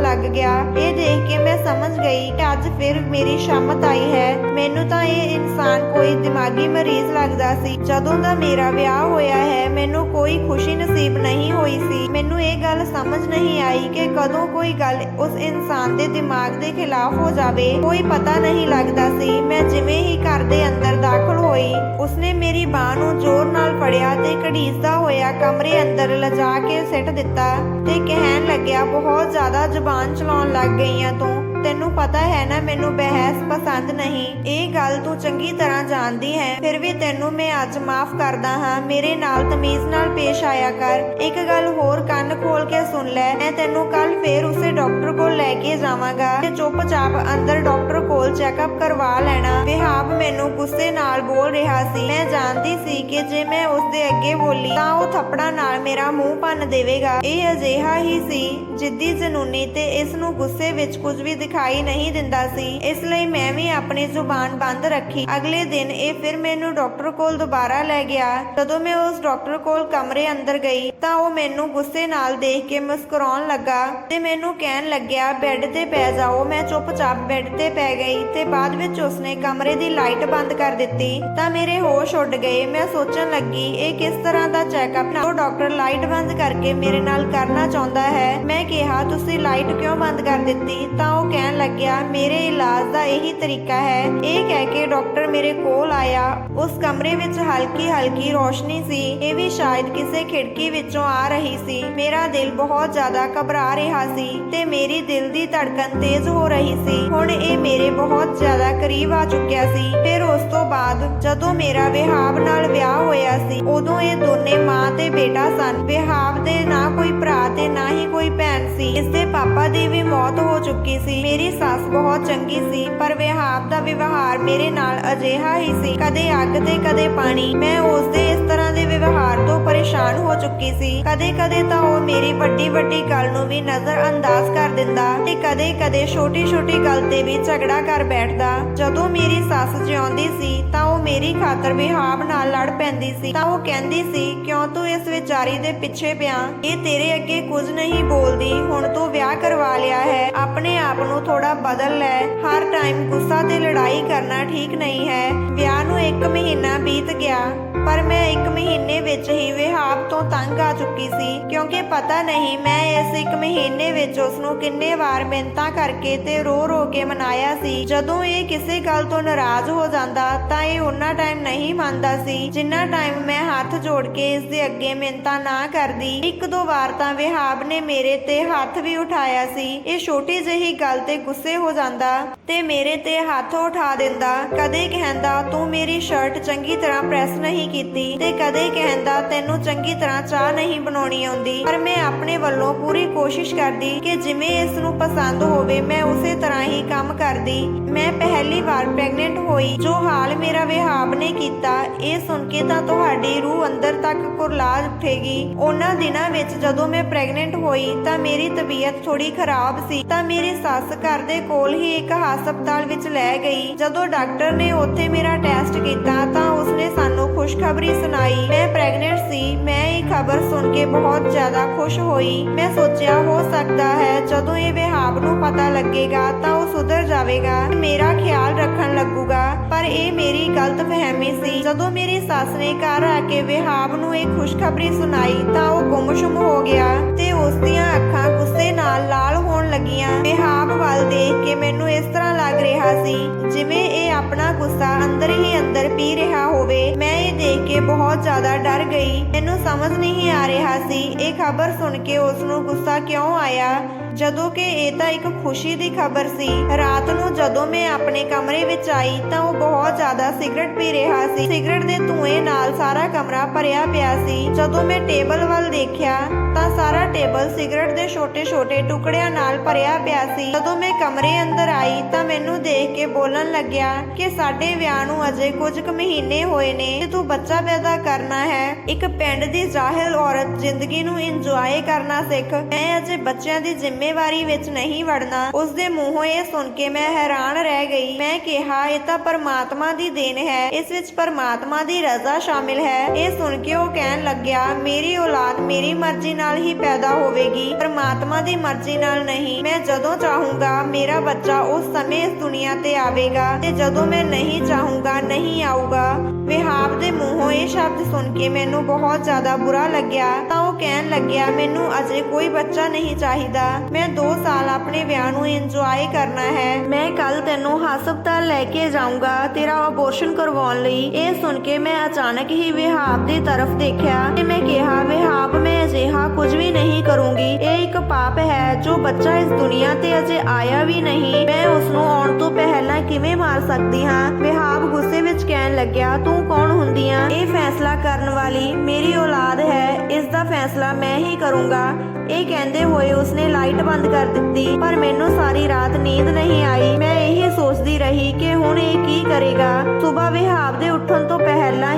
ਲੱਗ ਗਿਆ। ਇਹ ਦੇਖ ਕੇ ਮੈਂ ਸਮਝ ਗਈ ਕਿ ਅੱਜ ਫਿਰ ਮੇਰੀ ਸ਼ਾਮਤ ਆਈ ਹੈ। ਮੈਨੂੰ ਤਾਂ ਇਹ ਇਨਸਾਨ ਕੋਈ ਦਿਮਾਗੀ ਮਰੀਜ਼ ਲੱਗਦਾ ਸੀ। ਜਦੋਂ ਦਾ ਮੇਰਾ ਵਿਆਹ ਹੋਇਆ ਹੈ, ਮੈਨੂੰ ਕੋਈ ਖੁਸ਼ੀ ਨਸੀਬ ਨਹੀਂ ਹੋਈ ਸੀ। ਮੈਨੂੰ ਇਹ ਗੱਲ ਸਮਝ ਨਹੀਂ ਆਈ ਕਿ ਕਦੋਂ ਕੋਈ ਗੱਲ ਉਸ ਇਨਸਾਨ ਦੇ ਦਿਮਾਗ ਦੇ ਖਿਲਾਫ ਹੋ ਜਾਵੇ। ਕੋਈ ਪਤਾ ਨਹੀਂ ਲੱਗਦਾ ਸੀ, ਮੈਂ ਜਿਵੇਂ ਹੀ ਘਰ ਦੇ ਅੰਦਰ ਦਾਖਲ ਹੋਈ। ਉਸਨੇ ਮੇਰੀ ਬਾਹ ਨੂੰ ਜ਼ੋਰ ਨਾਲ ਫੜਿਆ ਤੇ ਘੜੀਸਦਾ ਹੋਇਆ ਕਮਰੇ ਅੰਦਰ ਲਿਜਾ ਕੇ ਸਿੱਟ ਦਿੱਤਾ। ਤੇ ਕਹਿਣ ਲੱਗਿਆ, ਬਹੁਤ ਜ਼ਿਆਦਾ ਜ਼ੁਬਾਨ ਚਲਾਉਣ ਲੱਗ ਗਈਆਂ ਤੂੰ। ਤੈਨੂੰ ਪਤਾ ਹੈ ਨਾ, ਮੈਨੂੰ ਬਹਿਸ ਪਸੰਦ ਨਹੀਂ। ਇਹ ਗੱਲ ਤੂੰ ਚੰਗੀ ਤਰ੍ਹਾਂ ਜਾਣਦੀ ਹੈ। ਫਿਰ ਵੀ ਤੈਨੂੰ ਮੈਂ ਅੱਜ ਮਾਫ ਕਰਦਾ ਹਾਂ। ਮੇਰੇ ਨਾਲ ਤਮੀਜ਼ ਨਾਲ ਪੇਸ਼ ਆਇਆ ਕਰ। ਇੱਕ ਗੱਲ ਹੋਰ ਕੰਨ ਖੋਲ ਕੇ ਸੁਣ ਲੈ। ਮੈਂ ਤੈਨੂੰ ਕੱਲ ਫੇਰ ਉਸੇ ਡਾਕਟਰ ਕੋਲ ਲੈ ਕੇ ਜਾਵਾਂਗਾ ਤੇ ਚੁੱਪਚਾਪ ਅੰਦਰ ਡਾਕਟਰ ਕੋਲ ਚੈੱਕਅਪ ਕਰਵਾ ਲੈਣਾ। ਵਿਹਾਬ ਮੈਨੂੰ ਗੁੱਸੇ ਨਾਲ ਬੋਲ ਰਿਹਾ ਸੀ। ਮੈਂ ਜਾਣਦੀ ਸੀ ਕਿ ਜੇ ਮੈਂ ਉਸ ਦੇ ਅੱਗੇ ਬੋਲੀ, ਤਾਂ ਉਹ ਥੱਪੜਾਂ ਨਾਲ ਮੇਰਾ ਮੂੰਹ ਭੰਨ ਦੇਵੇਗਾ। ਇਹ ਅਜਿਹਾ ਹੀ ਸੀ, ਜਿੱਦੀ ਜਨੂਨੀ ਤੇ ਇਸ ਨੂੰ ਗੁੱਸੇ ਵਿੱਚ ਕੁਝ ਵੀ ਦਿਖਾਈ ਨਹੀਂ ਦਿੰਦਾ ਸੀ। ਇਸ ਲਈ ਮੈਂ ਵੀ ਆਪਣੀ ਜ਼ੁਬਾਨ ਬੰਦ ਰੱਖੀ। ਅਗਲੇ ਦਿਨ ਇਹ ਫਿਰ ਮੈਨੂੰ ਡਾਕਟਰ ਕੋਲ ਦੁਬਾਰਾ ਲੈ ਗਿਆ। ਜਦੋਂ ਮੈਂ ਉਸ ਡਾਕਟਰ ਕੋਲ ਕਮਰੇ ਅੰਦਰ ਗਈ ਤਾਂ ਉਹ ਮੈਨੂੰ ਗੁੱਸੇ ਨਾਲ ਦੇਖ ਕੇ ਮੁਸਕਰਾਉਣ ਲੱਗਾ ਤੇ ਮੈਨੂੰ ਕਹਿਣ ਲੱਗਿਆ, ਬੈੱਡ ਤੇ ਪੈ ਜਾਓ। ਮੈਂ ਚੁੱਪਚਾਪ ਬੈੱਡ ਤੇ ਪੈ ਗਈ ਤੇ ਬਾਅਦ ਵਿੱਚ ਉਸਨੇ ਕਮਰੇ ਦੀ ਲਾਈਟ ਬੰਦ ਕਰ ਦਿੱਤੀ। ਤਾਂ ਮੇਰੇ ਹੋਸ਼ ਉੱਡ ਗਏ। ਮੈਂ ਸੋਚਣ ਲੱਗੀ, ਇਹ ਕਿਸ ਤਰ੍ਹਾਂ ਦਾ ਚੈੱਕਅਪ ਉਹ ਡਾਕਟਰ ਲਾਈਟ ਬੰਦ ਕਰਕੇ ਮੇਰੇ ਨਾਲ ਕਰਨਾ ਚਾਹੁੰਦਾ ਹੈ। ਮੈਂ ਕਿਹਾ, ਤੁਸੀਂ ਲਾਈਟ ਕਿਉਂ ਬੰਦ ਕਰ ਦਿੱਤੀ? ਤਾਂ ਉਹ ਕਹਿਣ ਲੱਗਿਆ, ਮੇਰੇ ਇਲਾਜ ਦਾ ਇਹੀ ਤਰੀਕਾ ਹੈ। ਇਹ ਕਹਿ ਕੇ ਡਾਕਟਰ ਮੇਰੇ ਕੋਲ ਆਇਆ। ਉਸ ਕਮਰੇ ਵਿੱਚ ਹਲਕੀ ਹਲਕੀ ਰੋਸ਼ਨੀ ਸੀ। ਇਹ ਵੀ ਸ਼ਾਇਦ ਕਿਸੇ ਖਿੜਕੀ ਵਿੱਚ ਆ ਰਹੀ ਸੀ। ਮੇਰਾ ਦਿਲ ਬਹੁਤ ਜ਼ਿਆਦਾ ਘਬਰਾ ਰਿਹਾ ਸੀ ਤੇ ਮੇਰੀ ਦਿਲ ਦੀ ਧੜਕਨ ਤੇਜ਼ ਹੋ ਰਹੀ ਸੀ। ਹੁਣ ਇਹ ਮੇਰੇ ਬਹੁਤ ਜ਼ਿਆਦਾ ਕਰੀਬ ਆ ਚੁੱਕਿਆ ਸੀ। ਫਿਰ ਉਸ ਤੋਂ ਬਾਅਦ ਜਦੋਂ ਮੇਰਾ ਵਿਹਾਬ ਨਾਲ ਵਿਆਹ ਹੋਇਆ ਸੀ, ਉਦੋਂ ਇਹ ਦੋਨੇ ਮਾਂ ਤੇ ਬੇਟਾ ਸਨ। ਵਿਹਾਬ ਦੇ ਨਾ ਕੋਈ ਭਰਾ ਤੇ ਨਾ ਹੀ ਕੋਈ ਭੈਣ ਸੀ। ਇਸ ਦੇ ਪਾਪਾ ਦੀ ਵੀ ਮੌਤ ਹੋ ਚੁੱਕੀ ਸੀ। ਮੇਰੀ ਸੱਸ ਬਹੁਤ ਚੰਗੀ ਸੀ, ਪਰ ਵਿਹਾਬ ਦਾ ਵਿਵਹਾਰ ਮੇਰੇ ਨਾਲ ਅਜਿਹਾ ਹੀ ਸੀ। ਕਦੇ ਅੱਗ ਤੇ ਕਦੇ ਪਾਣੀ। ਮੈਂ ਉਸ ਦੇ ਇਸ ਤਰ੍ਹਾਂ ਦੇ ਵਿਵਹਾਰ ਤੋਂ ਪਰੇਸ਼ਾਨ ਹੋ ਚੁੱਕੀ ਸੀ। ਕਦੇ ਕਦੇ ਤਾਂ ਉਹ ਮੇਰੀ ਵੱਡੀ ਵੱਡੀ ਗੱਲ ਨੂੰ ਵੀ ਨਜ਼ਰ ਅੰਦਾਜ਼ ਕਰ ਦਿੰਦਾ ਤੇ ਕਦੇ ਕਦੇ ਛੋਟੀ ਛੋਟੀ ਗੱਲ ਤੇ ਵੀ ਝਗੜਾ ਕਰ ਬੈਠਦਾ। ਜਦੋਂ ਮੇਰੀ ਸੱਸ ਜਿਉਂਦੀ ਸੀ ਤਾਂ ਉਹ ਮੇਰੀ ਖਾਤਰ ਵਿਹਾਬ ਨਾਲ ਲੜ ਪੈਂਦੀ ਸੀ। ਤਾਂ ਉਹ ਕਹਿੰਦੀ ਸੀ, ਕਿਉਂ ਤੂੰ ਇਸ ਵਿਚਾਰੀ ਦੇ ਪਿੱਛੇ ਪਿਆ? ਇਹ ਤੇਰੇ ਅੱਗੇ ਕੁਝ ਨਹੀਂ ਬੋਲਦੀ। ਹੁਣ ਤੂੰ ਵਿਆਹ ਕਰਵਾ ਲਿਆ ਹੈ। ਆਪਣੇ ਆਪ ਨੂੰ ਥੋੜਾ ਬਦਲ ਲੈ। ਹਰ ਟਾਈਮ ਗੁੱਸਾ ਤੇ ਲੜਾਈ ਕਰਨਾ ਠੀਕ ਨਹੀਂ ਹੈ। ਵਿਆਹ ਨੂੰ 1 ਮਹੀਨਾ ਬੀਤ ਗਿਆ। ਪਰ ਮੈਂ ਇੱਕ ਮਹੀਨੇ ਵਿੱਚ ਹੀ ਵਿਹਾਬ ਤੋਂ ਤੰਗ ਆ ਚੁੱਕੀ ਸੀ, ਕਿਉਂਕਿ ਪਤਾ ਨਹੀਂ ਮੈਂ ਇਸ 1 ਮਹੀਨੇ ਵਿੱਚ ਉਸ ਨੂੰ ਕਿੰਨੇ ਵਾਰ ਮਿੰਤਾ ਕਰਕੇ ਤੇ ਰੋ ਰੋ ਕੇ ਮਨਾਇਆ ਸੀ। ਜਦੋਂ ਇਹ ਕਿਸੇ ਗੱਲ ਤੋਂ ਨਾਰਾਜ਼ ਹੋ ਜਾਂਦਾ ਤਾਂ ਇਹ ਉਹਨਾਂ ਟਾਈਮ ਨਹੀਂ ਮੰਨਦਾ ਸੀ, ਜਿੰਨਾ ਟਾਈਮ ਮੈਂ ਹੱਥ ਜੋੜ ਕੇ ਇਸ ਦੇ ਅੱਗੇ ਮਿੰਤਾ ਨਾ ਕਰਦੀ। ਇੱਕ ਦੋ ਵਾਰ ਤਾਂ ਵਿਹਾਬ ਨੇ ਮੇਰੇ ਤੇ ਹੱਥ ਵੀ ਉਠਾਇਆ ਸੀ। ਇਹ ਛੋਟੀ ਜਿਹੀ ਗੱਲ ਤੇ ਗੁੱਸੇ ਹੋ ਜਾਂਦਾ। ਤੇ ਮੇਰੇ ਤੇ ਹੱਥ ਉਠਾ ਦਿੰਦਾ। ਕਦੇ ਕਹਿੰਦਾ, ਤੂੰ ਮੇਰੀ ਸ਼ਰਟ ਚੰਗੀ ਤਰ੍ਹਾਂ ਪ੍ਰੈਸ ਨਹੀਂ ਕੀਤੀ ਤੇ ਕਦੇ ਕਹਿੰਦਾ, ਤੈਨੂੰ ਚੰਗੀ ਤਰ੍ਹਾਂ ਚਾਹ ਨਹੀਂ ਬਣਾਉਣੀ ਆਉਂਦੀ। ਪਰ ਮੈਂ ਆਪਣੇ ਵੱਲੋਂ ਪੂਰੀ ਕੋਸ਼ਿਸ਼ ਕਰਦੀ ਕਿ ਜਿਵੇਂ ਇਸ ਨੂੰ ਪਸੰਦ ਹੋਵੇ, ਮੈਂ ਉਸੇ ਤਰ੍ਹਾਂ ਹੀ ਕੰਮ ਕਰਦੀ। ਮੈਂ ਪਹਿਲੀ ਵਾਰ ਪ੍ਰੈਗਨੈਂਟ ਹੋਈ, ਜੋ ਹਾਲ ਮੇਰਾ ਵਿਹਾਬ ਨੇ ਕੀਤਾ, ਇਹ ਸੁਣ ਕੇ ਤਾਂ ਤੁਹਾਡੀ ਰੂਹ ਅੰਦਰ ਤੱਕ ਕੁਰਲਾ ਉੱਠੇਗੀ। ਉਹਨਾਂ ਦਿਨਾਂ ਵਿੱਚ ਜਦੋਂ ਮੈਂ ਪ੍ਰੈਗਨੈਂਟ ਹੋਈ, ਤਾਂ ਮੇਰੀ ਤਬੀਅਤ ਥੋੜੀ ਖਰਾਬ ਸੀ, ਤਾਂ ਮੇਰੀ ਸੱਸ ਘਰ ਦੇ ਕੋਲ ਹੀ ਇੱਕ ਹਸਪਤਾਲ ਵਿੱਚ ਲੈ ਗਈ। ਜਦੋਂ ਡਾਕਟਰ ਨੇ ਉੱਥੇ ਮੇਰਾ ਟੈਸਟ ਕੀਤਾ ਤਾਂ ਉਸਨੇ ਸਾਨੂੰ ਖੁਸ਼ਖਬਰੀ ਸੁਣਾਈ। ਮੈਂ ਪ੍ਰੈਗਨੈਂਟ ਸੀ। ਮੈਂ ਇਹ ਖਬਰ ਸੁਣ ਕੇ ਬਹੁਤ ਜ਼ਿਆਦਾ ਖੁਸ਼ ਹੋਈ। ਮੈਂ ਸੋਚਿਆ, ਹੋ ਸਕਦਾ ਹੈ ਜਦੋਂ ਇਹ ਵਿਹਾਬ ਨੂੰ ਪਤਾ ਲੱਗੇਗਾ ਤਾਂ ਉਹ ਸੁਧਰ ਜਾਵੇਗਾ। ਮੇਰਾ ਖਿਆਲ ਰੱਖਣ ਲੱਗੂਗਾ। ਪਰ ਇਹ ਮੇਰੀ ਗਲਤ ਫਹਿਮੀ ਸੀ। ਜਦੋਂ ਮੇਰੀ ਸੱਸ ਨੇ ਘਰ ਆ ਕੇ ਵਿਹਾਬ ਨੂੰ ਇਹ ਖੁਸ਼ਖਬਰੀ ਸੁਣਾਈ ਤਾਂ ਉਹ ਗੁੰਮਸੁਮ ਹੋ ਗਿਆ ਤੇ ਉਸ ਦੀਆਂ ਅੱਖਾਂ ਗੁੱਸੇ ਨਾਲ ਲਾਲ ਹੋਣ ਲੱਗੀਆਂ। ਵਿਹਾਬ ਵੱਲ ਦੇਖ ਕੇ ਮੈਨੂੰ ਇਸ ਤਰ੍ਹਾਂ ਲੱਗ ਰਿਹਾ ਸੀ। ਜਿਵੇਂ ਇਹ ਆਪਣਾ ਗੁੱਸਾ ਅੰਦਰ ਹੀ ਅੰਦਰ ਪੀ ਰਿਹਾ ਹੋਵੇ, ਮੈਂ ਇਹ ਦੇਖ ਕੇ ਬਹੁਤ ਜ਼ਿਆਦਾ ਡਰ ਗਈ। ਮੈਨੂੰ ਸਮਝ ਨਹੀਂ ਆ ਰਿਹਾ ਸੀ। ਇਹ ਖਬਰ ਸੁਣ ਕੇ ਉਸ ਨੂੰ ਗੁੱਸਾ ਕਿਉਂ ਆਇਆ? ਜਦੋਂ ਕਿ ਇਹ ਤਾਂ ਇੱਕ ਖੁਸ਼ੀ ਦੀ ਖਬਰ ਸੀ। ਰਾਤ ਨੂੰ ਜਦੋਂ ਮੈਂ ਆਪਣੇ ਕਮਰੇ ਵਿੱਚ ਆਈ ਤਾਂ ਉਹ ਬਹੁਤ ਜ਼ਿਆਦਾ ਸਿਗਰਟ ਪੀ ਰਿਹਾ ਸੀ। ਸਿਗਰਟ ਦੇ ਧੂਏ ਨਾਲ ਸਾਰਾ ਕਮਰਾ ਭਰਿਆ ਪਿਆ ਸੀ। ਜਦੋਂ ਮੈਂ ਟੇਬਲ ਵੱਲ ਦੇਖਿਆ ਤਾਂ ਸਾਰਾ ਟੇਬਲ ਸਿਗਰਟ ਦੇ ਛੋਟੇ-ਛੋਟੇ ਟੁਕੜਿਆਂ ਨਾਲ ਭਰਿਆ ਪਿਆ ਸੀ। ਜਦੋਂ ਮੈਂ ਕਮਰੇ ਅੰਦਰ ਆਈ ਤਾਂ ਮੈਨੂੰ ਦੇਖ ਕੇ ਬੋਲਣ ਲੱਗਿਆ ਕਿ ਸਾਡੇ ਵਿਆਹ ਨੂੰ ਅਜੇ ਕੁਝ ਕੁ ਮਹੀਨੇ ਹੋਏ ਨੇ। ਤੇ ਤੂੰ ਬੱਚਾ ਪੈਦਾ ਕਰਨਾ ਹੈ, ਇੱਕ ਪਿੰਡ ਦੀ ਜ਼ਾਹਿਲ ਔਰਤ ਜ਼ਿੰਦਗੀ ਨੂੰ ਇੰਜੋਏ ਕਰਨਾ ਸਿੱਖ। ਮੈਂ ਅਜੇ ਬੱਚਿਆਂ ਦੀ ਜਿੰਮੇ ਜ਼ਿੰਮੇਵਾਰੀ ਵਿੱਚ ਨਹੀਂ ਵੜਨਾ। ਉਸ ਦੇ ਮੂੰਹੋਂ ਇਹ ਸੁਣ ਕੇ ਮੈਂ ਹੈਰਾਨ ਰਹਿ ਗਈ। ਮੈਂ ਕਿਹਾ, ਇਹ ਤਾਂ ਪਰਮਾਤਮਾ ਦੀ ਦੇਣ ਹੈ। ਇਸ ਵਿੱਚ ਪਰਮਾਤਮਾ ਦੀ ਰਜ਼ਾ ਸ਼ਾਮਿਲ ਹੈ। ਇਹ ਸੁਣ ਕੇ ਉਹ ਕਹਿਣ ਲੱਗਿਆ, ਮੇਰੀ ਔਲਾਦ ਮੇਰੀ ਮਰਜ਼ੀ ਨਾਲ ਹੀ ਪੈਦਾ ਹੋਵੇਗੀ। ਪਰਮਾਤਮਾ ਦੀ ਮਰਜ਼ੀ ਨਾਲ ਨਹੀਂ। ਮੈਂ ਜਦੋਂ ਚਾਹੂੰਗਾ, ਮੇਰਾ ਬੱਚਾ ਉਸ ਸਮੇਂ ਇਸ ਦੁਨੀਆ ਤੇ ਆਵੇਗਾ ਤੇ ਜਦੋਂ ਮੈਂ ਨਹੀਂ ਚਾਹੂੰਗਾ, ਨਹੀਂ ਆਊਗਾ। ਵਿਹਾਬ ਦੇ ਮੂੰਹੋਂ ਇਹ ਸ਼ਬਦ ਸੁਣ ਕੇ ਮੈਨੂੰ ਬਹੁਤ ਜ਼ਿਆਦਾ ਬੁਰਾ ਲੱਗਿਆ। ਤਾਂ ਕਹਿਣ ਲੱਗਿਆ, ਮੈਨੂੰ ਅਜੇ ਕੋਈ ਬੱਚਾ ਨਹੀਂ ਚਾਹੀਦਾ। ਮੈਂ 2 ਸਾਲ ਆਪਣੇ ਵਿਆਹ ਨੂੰ ਇੰਜੋਏ ਕਰਨਾ ਹੈ। ਮੈਂ ਕੱਲ ਤੈਨੂੰ ਹਸਪਤਾਲ ਲੈ ਕੇ ਜਾਊਂਗਾ ਤੇਰਾ ਅਬੋਰਸ਼ਨ ਕਰਵਾਉਣ ਲਈ। ਇਹ ਸੁਣ ਕੇ ਮੈਂ ਅਚਾਨਕ ਹੀ ਵਿਹਾਬ ਦੀ ਤਰਫ ਦੇਖਿਆ ਤੇ ਮੈਂ ਕਿਹਾ ਵਿਹਾਬ ਮੈਂ ਅਜਿਹਾ ਕੁਝ ਵੀ ਨਹੀਂ ਕਰੂੰਗੀ। ਇਹ ਇੱਕ ਪਾਪ ਹੈ ਜੋ ਬੱਚਾ ਇਸ ਦੁਨੀਆ ਤੇ ਅਜੇ ਆਇਆ ਵੀ ਨਹੀਂ। ਮੈਂ ਉਸ ਨੂੰ ਆਉਣ ਤੋਂ ਪਹਿਲਾਂ ਕਿਵੇਂ ਮਾਰ ਸਕਦੀ ਹਾਂ? ਵਿਹਾਬ ਗੁੱਸੇ ਵਿੱਚ ਕਹਿਣ ਲੱਗਿਆ, ਤੂੰ ਕੌਣ ਹੁੰਦੀ ਆ? ਇਹ ਫੈਸਲਾ ਕਰਨ ਵਾਲੀ ਮੇਰੀ ਔਲਾਦ ਹੈ। ਇਸ ਦਾ ਫੈਸਲਾ ਫੈਸਲਾ ਮੈਂ ਹੀ ਕਰੂੰਗਾ। ਇਹ ਕਹਿੰਦੇ ਹੋਏ ਉਸਨੇ ਲਾਈਟ ਬੰਦ ਕਰ ਦਿੱਤੀ, ਪਰ ਮੈਨੂੰ ਸਾਰੀ ਰਾਤ ਨੀਂਦ ਨਹੀਂ ਆਈ। ਮੈਂ ਇਹ ਸੋਚਦੀ ਰਹੀ ਕਿ ਹੁਣ ਇਹ ਕੀ ਕਰੇਗਾ। ਸਵੇਰ ਵਿਹਾਬ ਦੇ ਉੱਠਣ ਤੋਂ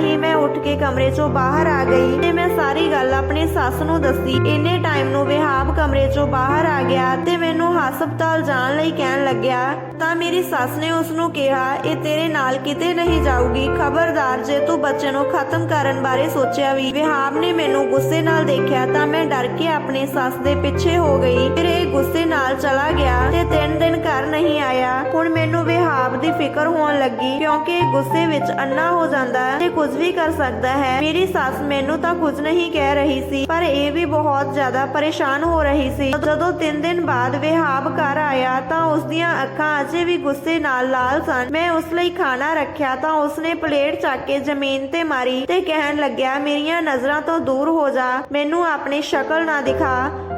ਹੀ ਮੈਂ ਉੱਠ ਕੇ ਕਮਰੇ ਚੋਂ ਬਾਹਰ ਆ ਗਈ ਤੇ ਮੈਂ ਸਾਰੀ ਗੱਲ ਆਪਣੀ ਸੱਸ ਨੂੰ ਦੱਸੀ। ਇੰਨੇ ਟਾਈਮ ਨੂੰ ਵਿਹਾਬ ਕਮਰੇ ਚੋਂ ਬਾਹਰ ਆ ਗਿਆ ਤੇ ਮੈਨੂੰ ਹਸਪਤਾਲ ਜਾਣ ਲਈ ਕਹਿਣ ਲੱਗਿਆ। ਤਾਂ ਮੇਰੀ ਸੱਸ ਨੇ ਉਸ ਨੂੰ ਕਿਹਾ, ਇਹ ਤੇਰੇ ਨਾਲ ਕਿਤੇ ਨਹੀਂ ਜਾਊਗੀ। ਖਬਰਦਾਰ, ਜੇ ਤੂੰ ਬੱਚੇ ਨੂੰ ਖਤਮ ਕਰਨ ਬਾਰੇ ਸੋਚਿਆ ਵੀ ਵਿਹਾਬ ਨੇ ਮੈਨੂੰ ਗੁੱਸੇ ਨਾਲ ਦੇਖਿਆ, ਤਾਂ ਮੈਂ ਡਰ ਕੇ ਆਪਣੇ ਸੱਸ ਦੇ ਪਿੱਛੇ ਹੋ ਗਈ। ਫਿਰ ਇਹ ਗੁੱਸੇ ਨਾਲ ਚਲਾ ਗਿਆ ਤੇ ਤਿੰਨ ਦਿਨ ਘਰ ਨਹੀਂ ਆਇਆ। ਹੁਣ ਮੈਨੂੰ ਵਿਹਾਬ ਦੀ ਫਿਕਰ ਹੋਣ ਲੱਗੀ ਕਿਉਂਕਿ ਇਹ ਗੁੱਸੇ ਵਿੱਚ ਅੰਨਾ ਹੋ ਜਾਂਦਾ ਤੇ ਕੁਝ ਵੀ ਕਰ ਸਕਦਾ ਹੈ। ਮੇਰੀ ਸੱਸ ਮੈਨੂੰ ਤਾਂ ਕੁਝ ਨਹੀਂ ਕਹਿ ਰਹੀ ਸੀ, ਪਰ ਇਹ ਵੀ ਬਹੁਤ ਜ਼ਿਆਦਾ ਪਰੇਸ਼ਾਨ ਹੋ ਰਹੀ ਸੀ। ਜਦੋਂ ਤਿੰਨ ਦਿਨ ਬਾਅਦ ਵਿਹਾਬ ਘਰ ਆਇਆ ਤਾਂ ਉਸ ਦੀਆਂ ਅੱਖਾਂ ਅਜੇ ਵੀ ਗੁੱਸੇ ਨਾਲ ਲਾਲ ਸਨ। ਮੈਂ ਉਸ ਲਈ ਖਾਣਾ ਰੱਖਿਆ ਤਾਂ ਉਸਨੇ ਪਲੇਟ ਚੱਕ ਕੇ ਜ਼ਮੀਨ ਤੇ ਮਾਰੀ ਤੇ ਕਹਿਣ ਲੱਗਿਆ, ਮੇਰੀਆਂ ਨਜ਼ਰਾਂ ਤੋਂ ਦੂਰ ਹੋ ਜਾ, ਮੈਨੂੰ ਆਪਣੀ ਸ਼ਕਲ ਨਾ ਦਿਖਾ।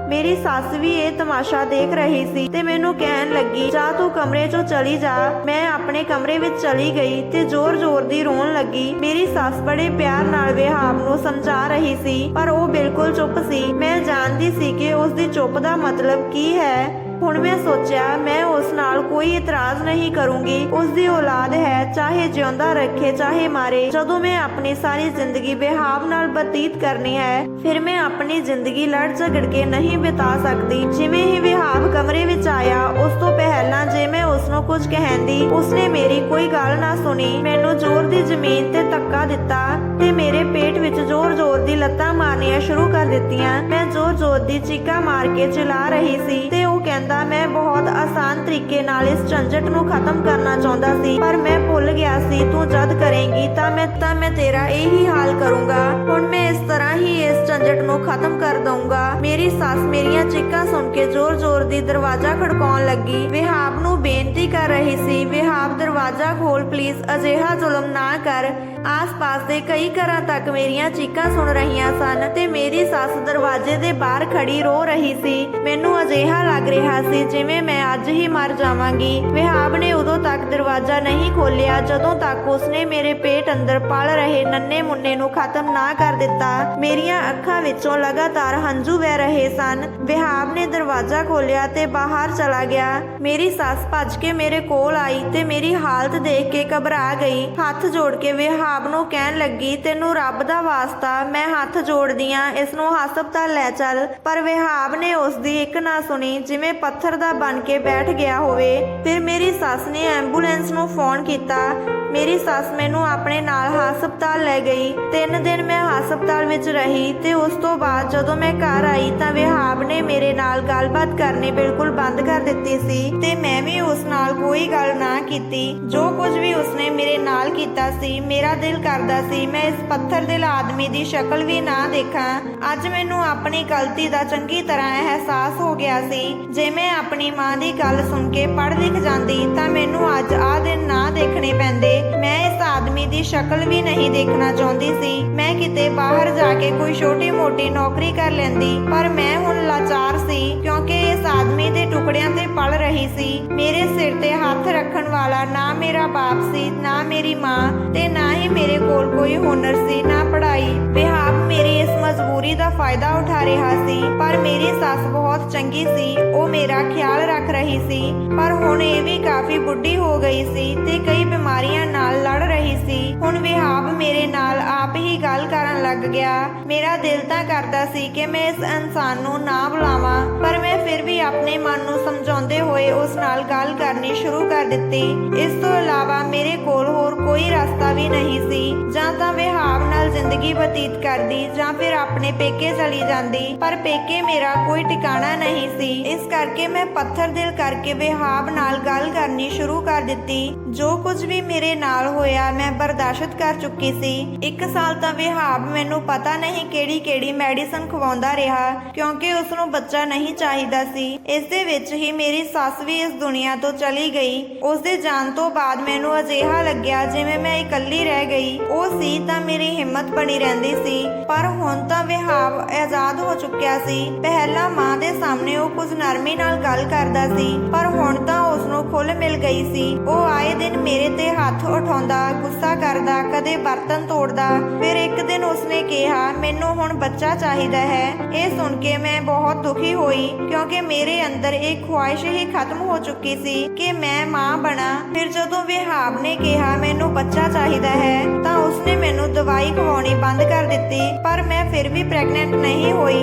ਮੇਰੀ ਸੱਸ ਵੀ ਇਹ ਤਮਾਸ਼ਾ ਦੇਖ ਰਹੀ ਸੀ ਤੇ ਮੈਨੂੰ ਕਹਿਣ ਲੱਗੀ, ਜਾ ਤੂੰ ਕਮਰੇ 'ਚੋਂ ਚਲੀ ਜਾ। ਮੈਂ ਆਪਣੇ ਕਮਰੇ ਵਿੱਚ ਚਲੀ ਗਈ ਤੇ ਜ਼ੋਰ-ਜ਼ੋਰ ਦੀ ਰੋਣ ਲੱਗੀ। ਮੇਰੀ ਸੱਸ ਬੜੇ ਪਿਆਰ ਨਾਲ ਵਿਹਾਬ ਨੂੰ ਸਮਝਾ ਰਹੀ ਸੀ, ਪਰ ਉਹ ਬਿਲਕੁਲ ਚੁੱਪ ਸੀ। ਮੈਂ ਜਾਣਦੀ ਸੀ ਕਿ ਉਸ ਦੀ ਚੁੱਪ ਦਾ ਮਤਲਬ ਕੀ ਹੈ। ਹੁਣ ਮੈਂ ਸੋਚਿਆ, ਮੈਂ ਉਸ ਨਾਲ ਕੋਈ ਇਤਰਾਜ਼ ਨਹੀਂ ਕਰੂੰਗੀ। ਉਸ ਦੀ ਔਲਾਦ ਹੈ, ਚਾਹੇ ਜਿਉਂਦਾ ਰੱਖੇ, ਚਾਹੇ ਮਾਰੇ। ਜਦੋਂ ਮੈਂ ਆਪਣੀ ਸਾਰੀ ਜ਼ਿੰਦਗੀ ਵਿਹਾਬ ਨਾਲ ਬਤੀਤ ਕਰਨੀ ਹੈ, ਫਿਰ ਮੈਂ ਆਪਣੀ ਜ਼ਿੰਦਗੀ ਲੜ ਝਗੜ ਕੇ ਨਹੀਂ ਬਿਤਾ ਸਕਦੀ। ਜਿਵੇਂ ਹੀ ਵਿਹਾਬ ਕਮਰੇ ਵਿੱਚ ਆਇਆ, ਉਸ ਤੋਂ ਪਹਿਲਾਂ ਜੇ ਮੈਂ ਉਸ ਨੂੰ ਕੁਝ ਕਹਿੰਦੀ, ਉਸਨੇ ਮੇਰੀ ਕੋਈ ਗੱਲ ਨਾ ਸੁਣੀ। ਮੈਨੂੰ ਜ਼ੋਰ ਦੀ ਜ਼ਮੀਨ ਤੇ ਧੱਕਾ ਦਿੱਤਾ ਤੇ ਮੇਰੇ ਪੇਟ ਵਿੱਚ ਜ਼ੋਰ-ਜ਼ੋਰ ਦੀ ਲੱਤਾਂ ਮਾਰਨੀਆਂ ਸ਼ੁਰੂ ਕਰ ਦਿੱਤੀਆਂ। ਮੈਂ ਜ਼ੋਰ-ਜ਼ੋਰ ਦੀ ਚੀਕਾਂ ਮਾਰ ਕੇ ਚਿਲਾ ਰਹੀ ਸੀ ਤੇ ਉਹ ਕਹਿੰਦਾ ਮੈਂ ਬਹੁਤ ਆਸਾਨ ਤਰੀਕੇ ਨਾਲ ਇਸ ਝੰਜਟ ਨੂੰ ਖਤਮ ਕਰਨਾ ਚਾਹੁੰਦਾ ਸੀ, ਪਰ ਮੈਂ ਭੁੱਲ ਗਿਆ ਸੀ, ਤੂੰ ਜਦ ਕਰੇਂਗੀ ਤਾਂ ਮੈਂ ਤਾਂ ਮੈਂ ਤੇਰਾ ਇਹੀ ਹਾਲ ਕਰੂੰਗਾ। ਹੁਣ ਮੈਂ ਇਸ ਤਰ੍ਹਾਂ ਹੀ ਇਸ ਝੰਜਟ ਨੂੰ ਖਤਮ ਕਰ ਦਊਂਗਾ। ਮੇਰੀ ਸੱਸ ਮੇਰੀਆਂ ਚੀਕਾਂ ਸੁਣ ਕੇ ਜ਼ੋਰ-ਜ਼ੋਰ ਦੀ ਦਰਵਾਜ਼ਾ ਖੜਕਾਉਣ ਲੱਗੀ। ਵਿਹਾਬ ਨੂੰ ਬੇਨਤੀ ਕਰ ਰਹੀ ਸੀ, ਵਿਹਾਬ, ਦਰਵਾਜ਼ਾ ਖੋਲ ਪਲੀਜ਼ ਅਜਿਹਾ ਜ਼ੁਲਮ ਨਾ ਕਰ। ਆਸ-ਪਾਸ ਦੇ ਕਈ ਘਰਾਂ ਤੱਕ ਮੇਰੀਆਂ ਚੀਕਾਂ ਸੁਣ ਰਹੀਆਂ ਸਨ ਤੇ ਮੇਰੀ ਸੱਸ ਦਰਵਾਜ਼ੇ ਦੇ ਬਾਹਰ ਖੜੀ ਰੋ ਰਹੀ ਸੀ। ਮੈਨੂੰ ਅਜਿਹਾ ਲੱਗ ਰਿਹਾ ਸੀ ਜਿਵੇਂ ਮੈਂ ਅੱਜ ਹੀ ਮਰ ਜਾਵਾਂਗੀ। ਵਿਹਾਬ ਨੇ ਉਦੋਂ ਤੱਕ ਦਰਵਾਜ਼ਾ ਨਹੀਂ ਖੋਲ੍ਹਿਆ ਜਦੋਂ ਤੱਕ ਉਸਨੇ ਮੇਰੇ ਪੇਟ ਅੰਦਰ ਪਲ ਰਹੇ ਨੰਨੇ ਮੁੰਨੇ ਨੂੰ ਖਤਮ ਨਾ ਕਰ ਦਿੱਤਾ। ਮੇਰੀਆਂ ਅੱਖਾਂ ਵਿੱਚੋਂ ਲਗਾਤਾਰ ਹੰਝੂ ਵਹਿ ਰਹੇ ਸਨ। ਵਿਹਾਬ ਨੇ ਦਰਵਾਜ਼ਾ ਖੋਲ੍ਹਿਆ ਤੇ ਬਾਹਰ ਚਲਾ ਗਿਆ। ਮੇਰੀ ਸੱਸ ਭੱਜ ਕੇ ਮੇਰੇ ਕੋਲ ਆਈ ਤੇ ਮੇਰੀ ਹਾਲਤ ਦੇਖ ਕੇ ਘਬਰਾ ਗਈ। ਹੱਥ ਜੋੜ ਕੇ ਵਿਹਾਬ ਨੂੰ ਕਹਿਣ ਲੱਗੀ, ਤੈਨੂੰ ਰੱਬ ਦਾ ਵਾਸਤਾ, ਮੈਂ ਹੱਥ ਜੋੜਦੀ ਆ, ਇਸ ਨੂੰ ਹਸਪਤਾਲ ਲੈ ਚੱਲ। ਪਰ ਵਿਹਾਬ ਨੇ ਉਸ ਦੀ ਇੱਕ ਨਾ ਸੁਣੀ, ਜਿਵੇਂ ਪੱਥਰ ਦਾ ਬਣ ਕੇ ਬੈਠ ਗਿਆ ਹੋਵੇ। ਫਿਰ ਮੇਰੀ ਸੱਸ ਨੇ ਐਂਬੂਲੈਂਸ ਨੂੰ ਫੋਨ ਕੀਤਾ। ਮੇਰੀ ਸੱਸ ਮੈਨੂੰ ਆਪਣੇ ਨਾਲ ਹਸਪਤਾਲ ਲੈ ਗਈ। ਤਿੰਨ ਦਿਨ ਮੈਂ ਹਸਪਤਾਲ ਵਿੱਚ ਰਹੀ ਤੇ ਉਸ ਤੋਂ ਬਾਅਦ ਜਦੋਂ ਮੈਂ ਘਰ ਆਈ ਤਾਂ ਵਿਹਾਬ ਨੇ ਮੇਰੇ ਨਾਲ ਗੱਲਬਾਤ ਕਰਨੀ ਬਿਲਕੁਲ ਬੰਦ ਕਰ ਦਿੱਤੀ ਸੀ ਤੇ ਮੈਂ ਵੀ ਉਸ ਨਾਲ ਕੋਈ ਗੱਲ ਨਾ ਕੀਤੀ। ਜੋ ਕੁਝ ਵੀ ਉਸਨੇ ਮੇਰੇ ਨਾਲ ਕੀਤਾ ਸੀ, ਮੇਰਾ ਦਿਲ ਕਰਦਾ ਸੀ, ਮੈਂ ਇਸ ਪੱਥਰ ਦਿਲ ਆਦਮੀ ਦੀ ਸ਼ਕਲ ਵੀ ਨਾ ਦੇਖਾਂ। ਅੱਜ ਮੈਨੂੰ ਆਪਣੀ ਗਲਤੀ ਦਾ ਚੰਗੀ ਤਰ੍ਹਾਂ ਅਹਿਸਾਸ ਹੋ ਗਿਆ ਸੀ। ਜੇ ਮੈਂ ਆਪਣੀ ਮਾਂ ਦੀ ਗੱਲ ਸੁਣ ਕੇ ਪੜ੍ਹ ਲਿਖ ਜਾਂਦੀ ਤਾਂ ਮੈਨੂੰ ਅੱਜ ਆਹ ਦਿਨ ਨਾ ਦੇਖਣੇ ਪੈਂਦੇ। ਮੈਂ ਇਸ ਆਦਮੀ ਦੀ ਸ਼ਕਲ ਵੀ ਨਹੀਂ ਦੇਖਣਾ ਚਾਹੁੰਦੀ ਸੀ। ਮੈਂ ਕਿਤੇ ਬਾਹਰ ਜਾ ਕੇ ਕੋਈ ਛੋਟੀ-ਮੋਟੀ ਨੌਕਰੀ ਕਰ ਲੈਂਦੀ, ਪਰ ਮੈਂ ਹੁਣ ਲਾਚਾਰ ਸੀ ਕਿਉਂਕਿ ਇਸ ਆਦਮੀ ਦੇ ਟੁਕੜਿਆਂ ਤੇ ਪਲ ਰਹੀ ਸੀ। ਮੇਰੇ ਸਿਰ ਤੇ ਹੱਥ ਰੱਖਣ ਵਾਲਾ ਨਾ ਮੇਰਾ ਬਾਪ ਸੀ, ਨਾ ਮੇਰੀ ਮਾਂ ਤੇ ਨਾ ਹੀ ਮੇਰੇ ਕੋਲ ਕੋਈ ਹੁਨਰ ਸੀ, ਨਾ ਪੜ੍ਹਾਈ। ਵਿਹਾਬ ਮੇਰੀ ਇਸ ਮਜਬੂਰੀ ਦਾ ਫਾਇਦਾ ਉਠਾ ਰਿਹਾ ਸੀ। ਪਰ ਮੇਰੀ ਸੱਸ ਬਹੁਤ ਚੰਗੀ ਸੀ। ਉਹ ਮੇਰਾ ਖਿਆਲ ਰੱਖ ਰਹੀ ਸੀ। ਪਰ ਹੁਣ ਇਹ ਵੀ ਕਾਫੀ ਬੁੱਢੀ ਹੋ ਗਈ ਸੀ ਤੇ ਕਈ ਬਿਮਾਰੀਆਂ ਨਾਲ ਲੜ ਰਹੀ ਸੀ। ਹੁਣ ਵਿਹਾਬ ਮੇਰੇ ਨਾਲ ਆਪ ਹੀ ਗੱਲ ਕਰਨ ਲੱਗ ਗਿਆ। ਮੇਰਾ ਦਿਲ ਤਾਂ ਕਰਦਾ ਸੀ ਕਿ ਮੈਂ ਇਸ ਇਨਸਾਨ ਨੂੰ ਨਾ ਬੁਲਾਵਾਂ। ਪਰ ਮੈਂ ਫਿਰ ਵੀ ਆਪਣੇ ਮਨ ਨੂੰ ਸਮਝਾਉਂਦੇ ਹੋਏ ਉਸ ਨਾਲ ਗੱਲ ਕਰਨੀ ਸ਼ੁਰੂ ਕਰ ਦਿੱਤੀ। ਇਸ ਤੋਂ ਇਲਾਵਾ ਮੇਰੇ ਕੋਲ ਹੋਰ ਕੋਈ ਰਸਤਾ ਵੀ ਨਹੀਂ ਸੀ, ਜਾਂ ਤਾਂ ਵਿਹਾਬ ਨਾਲ ਜ਼ਿੰਦਗੀ ਬਤੀਤ ਕਰਦੀ ਜਾਂ ਫਿਰ ਆਪਣੇ ਪੇਕੇ ਚਲੀ ਜਾਂਦੀ। ਪਰ ਪੇਕੇ ਮੇਰਾ ਕੋਈ ਟਿਕਾਣਾ ਨਹੀਂ ਸੀ। ਇਸ ਕਰਕੇ ਮੈਂ ਪੱਥਰ ਦਿਲ ਕਰਕੇ ਵਿਹਾਬ ਨਾਲ ਗੱਲ ਕਰਨੀ ਸ਼ੁਰੂ ਕਰ ਦਿੱਤੀ। ਜੋ ਕੁਝ ਵੀ ਮੇਰੇ ਨਾਲ ਹੋਇਆ, ਮੈਂ ਬਰਦਾਸ਼ਤ ਕਰ ਚੁੱਕੀ ਸੀ। ਇੱਕ ਸਾਲ ਤਾਂ ਵਿਹਾਬ ਮੈਨੂੰ ਪਤਾ ਨਹੀਂ ਕਿਹੜੀ ਕਿਹੜੀ ਮੈਡੀਸਨ ਖਵਾਉਂਦਾ ਰਿਹਾ, ਕਿਉਂਕਿ ਉਸ ਨੂੰ ਬੱਚਾ ਨਹੀਂ ਚਾਹੀਦਾ ਸੀ। ਇਸ ਦੇ ਵਿੱਚ ਹੀ ਮੇਰੀ ਸੱਸ ਵੀ ਇਸ ਦੁਨੀਆ ਤੋਂ ਚਲੀ ਗਈ। ਉਸ ਦੇ ਜਾਣ ਤੋਂ ਬਾਅਦ ਮੈਨੂੰ ਅਜਿਹਾ ਲੱਗਿਆ ਜਿਵੇਂ ਮੈਂ ਇਕੱਲੀ ਰਹਿ ਗਈ। ਉਹ ਸੀ ਤਾਂ ਮੇਰੀ ਹਿੰਮਤ ਬਣੀ ਰਹਿੰਦੀ ਸੀ। ਪਰ ਹੁਣ ਤਾਂ ਵਿਹਾਬ ਆਜ਼ਾਦ ਹੋ ਚੁੱਕਿਆ ਸੀ। ਪਹਿਲਾਂ ਮਾਂ ਦੇ ਸਾਹਮਣੇ ਉਹ ਕੁਝ ਨਰਮੀ ਨਾਲ ਗੱਲ ਕਰਦਾ ਸੀ, ਪਰ ਹੁਣ ਤਾਂ ਉਸ ਨੂੰ ਖੁੱਲ ਮਿਲ ਗਈ ਸੀ। ਉਹ ਆਏ ਦਿਨ ਮੇਰੇ ਤੇ ਹੱਥ ਉਠਾਉਂਦਾ, ਗੁੱਸਾ ਕਰਦਾ, ਕਦੇ ਬਰਤਨ ਤੋੜਦਾ। ਫਿਰ ਇੱਕ ਦਿਨ ਉਸਨੇ ਕਿਹਾ, ਮੈਨੂੰ ਹੁਣ ਬੱਚਾ ਚਾਹੀਦਾ ਹੈ। ਇਹ ਸੁਣ ਕੇ ਮੈਂ ਬਹੁਤ ਦੁਖੀ ਹੋਈ, ਕਿਉਂਕਿ ਮੇਰੇ ਅੰਦਰ ਇਹ ਖੁਆਇਸ਼ ਹੀ ਖਤਮ ਹੋ ਚੁੱਕੀ ਸੀ ਕਿ ਮੈਂ ਮਾਂ ਬਣਾ। ਫਿਰ ਜਦੋਂ ਵਿਹਾਬ ਨੇ ਕਿਹਾ, ਮੈਨੂੰ ਬੱਚਾ ਚਾਹੀਦਾ ਹੈ, ਤਾਂ ਉਸਨੇ ਮੈਨੂੰ ਦਵਾਈ ਖਵਾਉਣੀ ਬੰਦ ਕਰ ਦਿੱਤੀ। ਪਰ ਮੈਂ ਫਿਰ ਵੀ ਪ੍ਰੈਗਨੈਂਟ ਨਹੀਂ ਹੋਈ।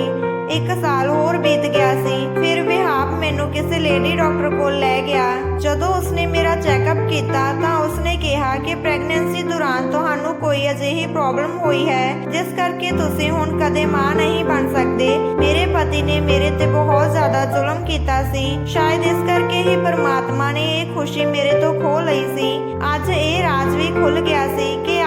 ਇੱਕ ਸਾਲ ਹੋਰ ਬੀਤ ਗਿਆ ਸੀ। ਫਿਰ ਵਿਹਾਬ ਮੈਨੂੰ ਕਿਸੇ ਲੇਡੀ ਡਾਕਟਰ ਕੋਲ ਲੈ ਗਿਆ। ਜਦੋਂ ਉਸਨੇ ਮੇਰਾ ਚੈੱਕਅਪ ਕੀਤਾ ਤਾਂ ਉਸਨੇ ਕਿਹਾ ਕਿ ਪ੍ਰੈਗਨੈਂਸੀ ਦੌਰਾਨ ਤੁਹਾਨੂੰ ਕੋਈ ਅਜਿਹੀ ਪ੍ਰੋਬਲਮ ਹੋਈ ਹੈ, ਜਿਸ ਕਰਕੇ ਤੁਸੀਂ ਹੁਣ ਕਦੇ ਮਾਂ ਨਹੀਂ ਬਣ ਸਕਦੇ। ਮੇਰੇ ਪਤੀ ਨੇ ਮੇਰੇ ਤੇ ਬਹੁਤ ਜ਼ਿਆਦਾ ਜ਼ੁਲਮ ਕੀਤਾ ਸੀ। ਸ਼ਾਇਦ ਇਸ ਕਰਕੇ ਹੀ ਪਰਮਾਤਮਾ ਨੇ ਇਹ ਖੁਸ਼ੀ ਮੇਰੇ ਤੋਂ ਖੋ ਲਈ ਸੀ। ਅੱਜ ਇਹ ਰਾਜ ਵੀ ਖੁੱਲ ਗਿਆ ਸੀ ਕਿ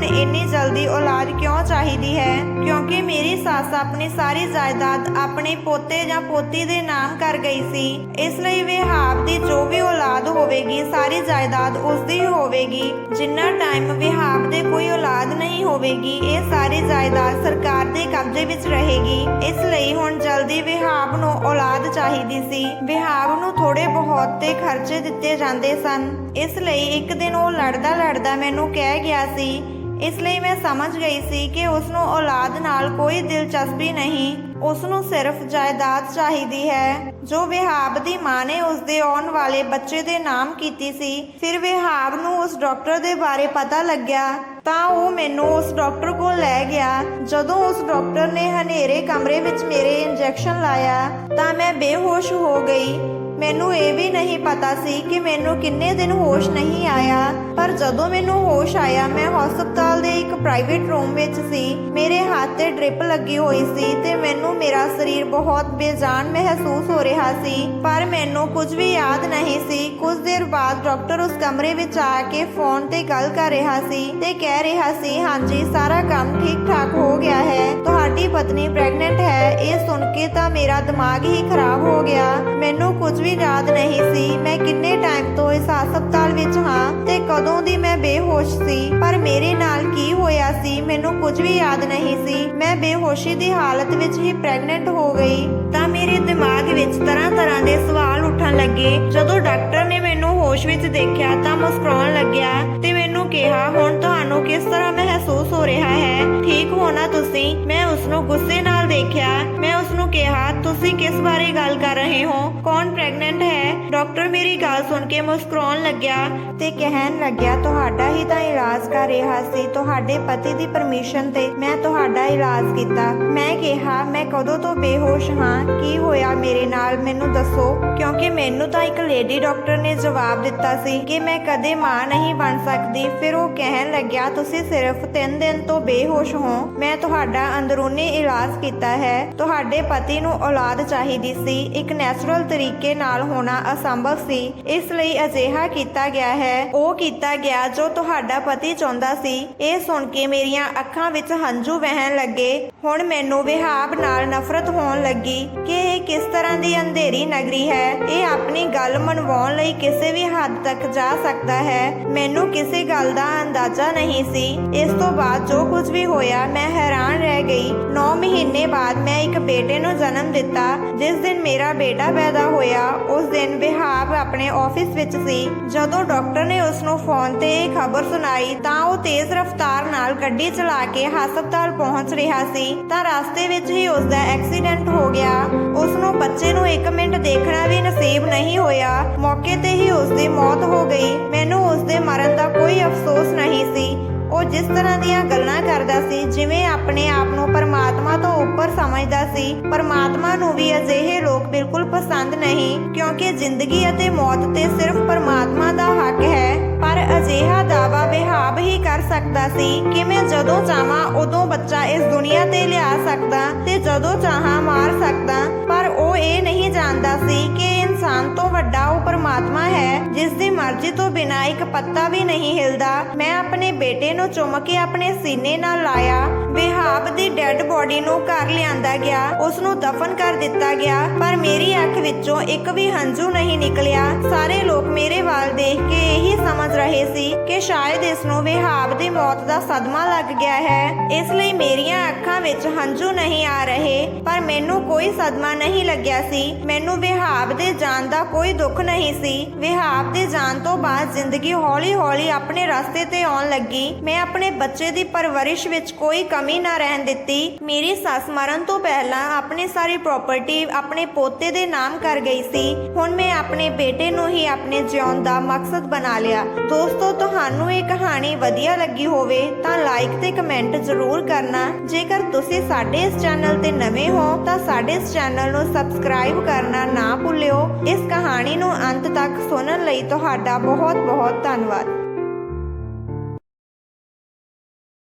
ਹੁਣ ਇੰਨੀ ਜਲਦੀ ਔਲਾਦ ਕਿਉਂ ਚਾਹੀਦੀ ਹੈ? ਕਿਉਂਕਿ ਮੇਰੀ ਸੱਸ ਆਪਣੀ ਸਾਰੀ ਜਾਇਦਾਦ ਆਪਣੇ ਪੋਤੇ ਜਾਂ ਪੋਤੀ ਦੇ ਨਾਮ ਕਰ ਗਈ ਸੀ। ਇਸ ਲਈ ਵਿਹਾਬ ਦੀ ਜੋ ਵੀ ਔਲਾਦ ਹੋਵੇਗੀ, ਸਾਰੀ ਜਾਇਦਾਦ ਉਸ ਦੀ ਹੋਵੇਗੀ। ਜਿੰਨਾ ਟਾਈਮ ਵਿਹਾਬ ਦੇ ਕੋਈ ਔਲਾਦ ਨਹੀਂ ਹੋਵੇਗੀ, ਇਹ ਸਾਰੀ ਜਾਇਦਾਦ ਸਰਕਾਰ ਦੇ ਕਬਜ਼ੇ ਵਿੱਚ ਰਹੇਗੀ। ਇਸ ਲਈ ਹੁਣ ਜਲਦੀ ਵਿਹਾਬ ਨੂੰ ਔਲਾਦ ਚਾਹੀਦੀ ਸੀ। ਵਿਹਾਬ ਨੂੰ ਥੋੜੇ ਬਹੁਤ ਤੇ ਖਰਚੇ ਦਿੱਤੇ ਜਾਂਦੇ ਸਨ। ਇਸ ਲਈ ਇੱਕ ਦਿਨ ਉਹ ਲੜਦਾ ਲੜਦਾ ਮੈਨੂੰ ਕਹਿ ਗਿਆ ਸੀ ਇਸ ਲਈ ਮੈਂ ਸਮਝ ਗਈ ਸੀ ਕਿ ਉਸ ਨੂੰ ਔਲਾਦ ਨਾਲ ਕੋਈ ਦਿਲਚਸਪੀ ਨਹੀਂ। ਉਸ ਨੂੰ ਸਿਰਫ ਜਾਇਦਾਦ ਚਾਹੀਦੀ ਹੈ। ਜੋ ਵਿਹਾਬ ਦੀ ਮਾਂ ਨੇ ਉਸ ਦੇ ਆਉਣ ਵਾਲੇ ਬੱਚੇ ਦੇ ਨਾਮ ਕੀਤੀ ਸੀ, ਫਿਰ ਵਿਹਾਬ ਨੂੰ ਉਸ ਡਾਕਟਰ ਦੇ ਬਾਰੇ ਪਤਾ ਲੱਗਿਆ, ਤਾਂ ਉਹ ਮੈਨੂੰ ਉਸ ਡਾਕਟਰ ਕੋਲ ਲੈ ਗਿਆ। ਜਦੋਂ ਉਸ ਡਾਕਟਰ ਨੇ ਹਨੇਰੇ ਕਮਰੇ ਵਿੱਚ ਮੇਰੇ ਇੰਜੈਕਸ਼ਨ ਲਾਇਆ, ਤਾਂ ਮੈਂ ਬੇਹੋਸ਼ ਹੋ ਗਈ। ਮੈਨੂੰ ਇਹ ਵੀ ਨਹੀਂ ਪਤਾ ਸੀ ਕਿ ਮੈਨੂੰ ਕਿੰਨੇ ਦਿਨ ਹੋਸ਼ ਨਹੀਂ ਆਇਆ, ਪਰ ਜਦੋਂ ਮੈਨੂੰ ਹੋਸ਼ ਆਇਆ, ਮੈਂ ਹਸਪਤਾਲ ਦੇ ਇੱਕ ਪ੍ਰਾਈਵੇਟ ਰੂਮ ਵਿੱਚ ਸੀ। ਮੇਰੇ ਹੱਥ ਤੇ ਡ੍ਰਿਪ ਲੱਗੀ ਹੋਈ ਸੀ ਤੇ ਮੈਨੂੰ ਮੇਰਾ ਸਰੀਰ ਬਹੁਤ ਬੇਜਾਨ ਮਹਿਸੂਸ ਹੋ ਰਿਹਾ ਸੀ। ਪਰ ਮੈਨੂੰ ਕੁਝ ਵੀ ਯਾਦ ਨਹੀਂ ਸੀ। ਕੁਝ ਦੇਰ ਬਾਅਦ ਡਾਕਟਰ ਉਸ ਕਮਰੇ ਵਿੱਚ ਆ ਕੇ ਫੋਨ ਤੇ ਗੱਲ ਕਰ ਰਿਹਾ ਸੀ ਤੇ ਕਹਿ ਰਿਹਾ ਸੀ, ਹਾਂਜੀ, ਸਾਰਾ ਕੰਮ ਠੀਕ ਠਾਕ ਹੋ ਗਿਆ ਹੈ। ਤੁਹਾਡੀ ਪਤਨੀ ਪ੍ਰੈਗਨੈਂਟ ਇਹ ਸੁਣ ਕੇ ਤਾਂ ਮੇਰਾ ਦਿਮਾਗ ਹੀ ਖਰਾਬ ਹੋ ਗਿਆ। ਮੈਨੂੰ ਕੁਝ ਵੀ ਯਾਦ ਨਹੀਂ ਸੀ। ਮੈਂ ਕਿੰਨੇ ਟਾਈਮ ਤੋਂ ਇਸ ਹਸਪਤਾਲ ਵਿੱਚ ਹਾਂ ਤੇ ਕਦੋਂ ਦੀ ਮੈਂ ਬੇਹੋਸ਼ ਸੀ। ਪਰ ਮੇਰੇ ਨਾਲ ਕੀ ਹੋਇਆ ਸੀ, ਮੈਨੂੰ ਕੁਝ ਵੀ ਯਾਦ ਨਹੀਂ ਸੀ। ਮੈਂ ਬੇਹੋਸ਼ੀ ਦੀ ਹਾਲਤ ਵਿੱਚ ਹੀ ਪ੍ਰੈਗਨੈਂਟ ਹੋ ਗਈ। ਤਾਂ ਮੇਰੇ ਦਿਮਾਗ ਵਿੱਚ ਤਰ੍ਹਾਂ ਤਰ੍ਹਾਂ ਦੇ ਸਵਾਲ ਉੱਠਣ ਲੱਗੇ। ਜਦੋਂ ਡਾਕਟਰ ਨੇ ਮੈਨੂੰ ਹੋਸ਼ ਵਿੱਚ ਦੇਖਿਆ ਤਾਂ ਮੁਸਕਰਾਉਣ ਲੱਗਿਆ ਤੇ ਮੈਨੂੰ ਕਿਹਾ, ਹੁਣ ਤੁਹਾਨੂੰ ਕਿਸ ਤਰ੍ਹਾਂ ਮਹਿਸੂਸ ਹੋ ਰਿਹਾ ਹੈ। ਠੀਕ ਹੋ ਨਾ ਤੁਸੀਂ। ਮੈਂ ਉਸ ਗੁੱਸੇ ਨਾਲ ਦੇਖਿਆ। ਕਿਹਾ, ਤੁਸੀਂ ਕਿਸ ਬਾਰੇ ਗੱਲ ਕਰ ਰਹੇ ਹੋ? ਕੌਣ ਪ੍ਰੈਗਨੈਂਟ ਹੈ? ਡਾਕਟਰ ਮੇਰੀ ਗੱਲ ਸੁਣ ਕੇ ਮੁਸਕਰਾਉਣ ਲੱਗਿਆ ਤੇ ਕਹਿਣ ਲੱਗਿਆ, ਤੁਹਾਡਾ ਹੀ ਤਾਂ ਇਲਾਜ ਕਰ ਰਿਹਾ ਸੀ, ਤੁਹਾਡੇ ਪਤੀ ਦੀ ਪਰਮਿਸ਼ਨ ਤੇ ਮੈਂ ਤੁਹਾਡਾ ਇਲਾਜ ਕੀਤਾ। ਮੈਂ ਕਿਹਾ, ਮੈਂ ਕਦੋਂ ਤੋਂ ਬੇਹੋਸ਼ ਹਾਂ? ਕੀ ਹੋਇਆ ਮੇਰੇ ਨਾਲ? ਮੈਨੂੰ ਦੱਸੋ। ਕਿਉਂਕਿ ਮੈਨੂੰ ਤਾਂ ਇੱਕ ਲੇਡੀ ਡਾਕਟਰ ਨੇ ਜਵਾਬ ਦਿੱਤਾ ਸੀ ਕਿ ਮੈਂ ਕਦੇ ਮਾਂ ਨਹੀਂ ਬਣ ਸਕਦੀ। ਫਿਰ ਉਹ ਕਹਿਣ ਲੱਗਿਆ, ਤੁਸੀਂ ਸਿਰਫ 3 ਦਿਨ ਤੋਂ ਬੇਹੋਸ਼ ਹੋ। ਮੈਂ ਤੁਹਾਡਾ ਅੰਦਰੂਨੀ ਇਲਾਜ ਕੀਤਾ ਹੈ। ਤੁਹਾਡੇ ਪਤੀ ਨੂੰ ਔਲਾਦ ਚਾਹੀਦੀ ਸੀ, ਇੱਕ ਨੈਚੁਰਲ ਤਰੀਕੇ ਨਾਲ ਹੋਣਾ ਅਸੰਭਵ ਸੀ। ਇਸ ਲਈ ਅਜਿਹਾ ਕੀਤਾ ਗਿਆ ਹੈ। ਉਹ ਕੀਤਾ ਗਿਆ ਜੋ ਤੁਹਾਡਾ ਪਤੀ ਚਾਹੁੰਦਾ ਸੀ। ਇਹ ਸੁਣ ਕੇ ਮੇਰੀਆਂ ਅੱਖਾਂ ਵਿੱਚ ਹੰਝੂ ਵਹਿਣ ਲੱਗੇ। ਹੁਣ ਮੈਨੂੰ ਵਿਹਾਬ ਨਾਲ ਨਫ਼ਰਤ ਹੋਣ ਲੱਗੀ ਕਿ ਇਹ ਕਿਸ ਤਰ੍ਹਾਂ ਦੀ ਅੰਧੇਰੀ ਨਗਰੀ ਹੈ। ਇਹ ਆਪਣੀ ਗੱਲ ਮਨਵਾਉਣ ਲਈ ਕਿਸੇ ਵੀ ਹੱਦ ਤੱਕ ਜਾ ਸਕਦਾ ਹੈ। ਮੈਨੂੰ ਕਿਸੇ ਗੱਲ ਦਾ ਅੰਦਾਜ਼ਾ ਨਹੀਂ ਸੀ। ਇਸ ਤੋਂ ਬਾਅਦ ਜੋ ਕੁਝ ਵੀ ਹੋਇਆ, ਮੈਂ ਹੈਰਾਨ ਰਹਿ ਗਈ। 9 ਮਹੀਨੇ ਬਾਅਦ ਮੈਂ ਇੱਕ ਬੇਟੇ ਨੂੰ ਜਨਮ ਦਿੱਤਾ। ਜਿਸ ਦਿਨ ਮੇਰਾ ਬੇਟਾ ਪੈਦਾ ਹੋਇਆ, ਉਸ ਦਿਨ ਵਿਹਾਬ ਆਪਣੇ ਆਫਿਸ ਵਿੱਚ ਸੀ। ਜਦੋਂ ਡਾਕਟਰ ਨੇ ਉਸ ਨੂੰ ਫੋਨ ਤੇ ਇਹ ਖਬਰ ਸੁਣਾਈ, ਤਾਂ ਉਹ ਤੇਜ਼ ਰਫ਼ਤਾਰ ਨਾਲ ਗੱਡੀ ਚਲਾ ਕੇ ਹਸਪਤਾਲ ਪਹੁੰਚ ਰਿਹਾ ਸੀ। ਤਾਂ ਰਸਤੇ ਵਿੱਚ ਹੀ ਉਸ ਦਾ ਐਕਸੀਡੈਂਟ ਹੋ ਗਿਆ। ਉਸ ਨੂੰ ਬੱਚੇ ਨੂੰ 1 ਮਿੰਟ ਦੇਖਣਾ ਵੀ ਨਸੀਬ ਨਹੀਂ ਹੋਇਆ। ਮੌਕੇ ਤੇ ਹੀ ਉਸ ਦੀ ਮੌਤ ਹੋ ਗਈ। ਮੈਨੂੰ ਉਸ ਦੇ ਮਰਨ ਦਾ ਕੋਈ ਅਫਸੋਸ ਨਹੀਂ ਸੀ। ਉਹ ਜਿਸ ਤਰ੍ਹਾਂ ਦੀਆਂ ਗੱਲਾਂ ਕਰਦਾ ਸੀ, ਜਿਵੇਂ ਆਪਣੇ ਆਪ ਨੂੰ ਪਰਮਾਤਮਾ ਤੋਂ ਉੱਪਰ ਸਮਝਦਾ ਸੀ। ਪਰਮਾਤਮਾ ਨੂੰ ਵੀ ਅਜਿਹੇ ਲੋਕ ਬਿਲਕੁਲ ਪਸੰਦ ਨਹੀਂ, ਕਿਉਂਕਿ ਜ਼ਿੰਦਗੀ ਅਤੇ ਮੌਤ ਤੇ ਸਿਰਫ ਪਰਮਾਤਮਾ ਦਾ ਹੱਕ ਹੈ। ਪਰ ਅਜਿਹਾ ਦਾਵਾ ਵਿਹਾਬ ਹੀ ਕਰ ਸਕਦਾ ਸੀ। ਕਿ ਮੈਂ ਜਦੋਂ ਚਾਹਾਂ, ਉਦੋਂ ਬੱਚਾ ਇਸ ਦੁਨੀਆ ਤੇ ਲਿਆ ਸਕਦਾ ਤੇ ਜਦੋਂ ਚਾਹਾਂ ਮਾਰ ਸਕਦਾ। ਪਰ ਉਹ ਇਹ ਨਹੀਂ ਜਾਣਦਾ ਸੀ ਕਿ ਇਨਸਾਨ ਤੋਂ ਵੱਡਾ ਉਹ ਪਰਮਾਤਮਾ ਹੈ, ਜਿਸ ਦੀ ਮਰਜ਼ੀ ਤੋਂ ਬਿਨਾਂ ਇੱਕ ਪੱਤਾ ਵੀ ਨਹੀਂ ਹਿਲਦਾ। ਮੈਂ ਆਪਣੇ ਬੇਟੇ ਨੂੰ ਚੁੰਮ ਕੇ ਆਪਣੇ ਸੀਨੇ ਨਾਲ ਲਾਇਆ। ਵਿਹਾਬ ਦੀ ਡੈੱਡ ਬੋਡੀ ਨੂੰ ਘਰ ਲਿਆਂਦਾ ਗਿਆ। ਉਸ ਨੂੰ ਦਫਨ ਕਰ ਦਿੱਤਾ ਗਿਆ। ਪਰ ਮੇਰੀ ਅੱਖ ਵਿੱਚੋਂ ਇੱਕ ਵੀ ਹੰਝੂ ਨਹੀਂ ਨਿਕਲਿਆ। ਸਾਰੇ ਲੋਕ ਮੇਰੇ ਵੱਲ ਦੇਖ ਕੇ ਇਹੀ ਸਮਝ ਰਹੇ ਸੀ ਕਿ ਸ਼ਾਇਦ ਇਸ ਨੂੰ ਵਿਹਾਬ ਦੀ ਮੌਤ ਦਾ ਸਦਮਾ ਲੱਗ ਗਿਆ ਹੈ। ਇਸ ਲਈ ਮੇਰੀਆਂ ਅੱਖਾਂ ਵਿੱਚ ਹੰਝੂ ਨਹੀਂ ਆ ਰਹੇ, ਪਰ ਮੈਨੂੰ ਕੋਈ ਸਦਮਾ ਨਹੀਂ ਲੱਗਿਆ ਸੀ। ਮੈਨੂੰ ਵਿਹਾਬ ਦੇ ਜਾਣ ਦਾ ਕੋਈ ਦੁੱਖ ਨਹੀਂ ਸੀ। ਵਿਹਾਬ ਦੇ ਜਾਣ ਤੋਂ ਬਾਅਦ ਜ਼ਿੰਦਗੀ ਹੌਲੀ-ਹੌਲੀ ਆਪਣੇ ਰਸਤੇ ਤੇ ਆਉਣ ਲੱਗੀ। ਮੈਂ ਆਪਣੇ ਬੱਚੇ ਦੀ ਪਰਵਰਿਸ਼ ਵਿੱਚ ਕੋਈ ਕਮੀ ਨਾ ਰਹਿਣ ਦਿੱਤੀ। ਮੇਰੀ ਸੱਸ ਮਰਨ ਤੋਂ ਪਹਿਲਾਂ ਆਪਣੀ ਸਾਰੀ ਪ੍ਰਾਪਰਟੀ ਆਪਣੇ ਪੋਤੇ ਦੇ ਨਾਮ ਕਰ ਗਈ ਸੀ। ਹੁਣ ਮੈਂ ਆਪਣੇ ਬੇਟੇ ਨੂੰ ਹੀ ਆਪਣੇ ਜਿਉਣ ਦਾ ਮਕਸਦ ਬਣਾ ਲਿਆ ਦੋਸਤੋ, ਤੁਹਾਨੂੰ ਇਹ ਕਹਾਣੀ ਵਧੀਆ ਲੱਗੀ ਹੋਵੇ ਤਾਂ ਲਾਈਕ ਤੇ ਕਮੈਂਟ ਜ਼ਰੂਰ ਕਰਨਾ। ਜੇਕਰ ਤੁਸੀਂ ਸਾਡੇ ਇਸ ਚੈਨਲ ਤੇ ਨਵੇਂ ਹੋ, ਤਾਂ ਸਾਡੇ ਇਸ ਚੈਨਲ ਨੂੰ ਸਬਸਕ੍ਰਾਈਬ ਕਰਨਾ ਨਾ ਭੁੱਲਿਓ। ਇਸ ਕਹਾਣੀ ਨੂੰ ਅੰਤ ਤੱਕ ਸੁਣਨ ਲਈ ਤੁਹਾਡਾ ਬਹੁਤ ਬਹੁਤ ਧੰਨਵਾਦ।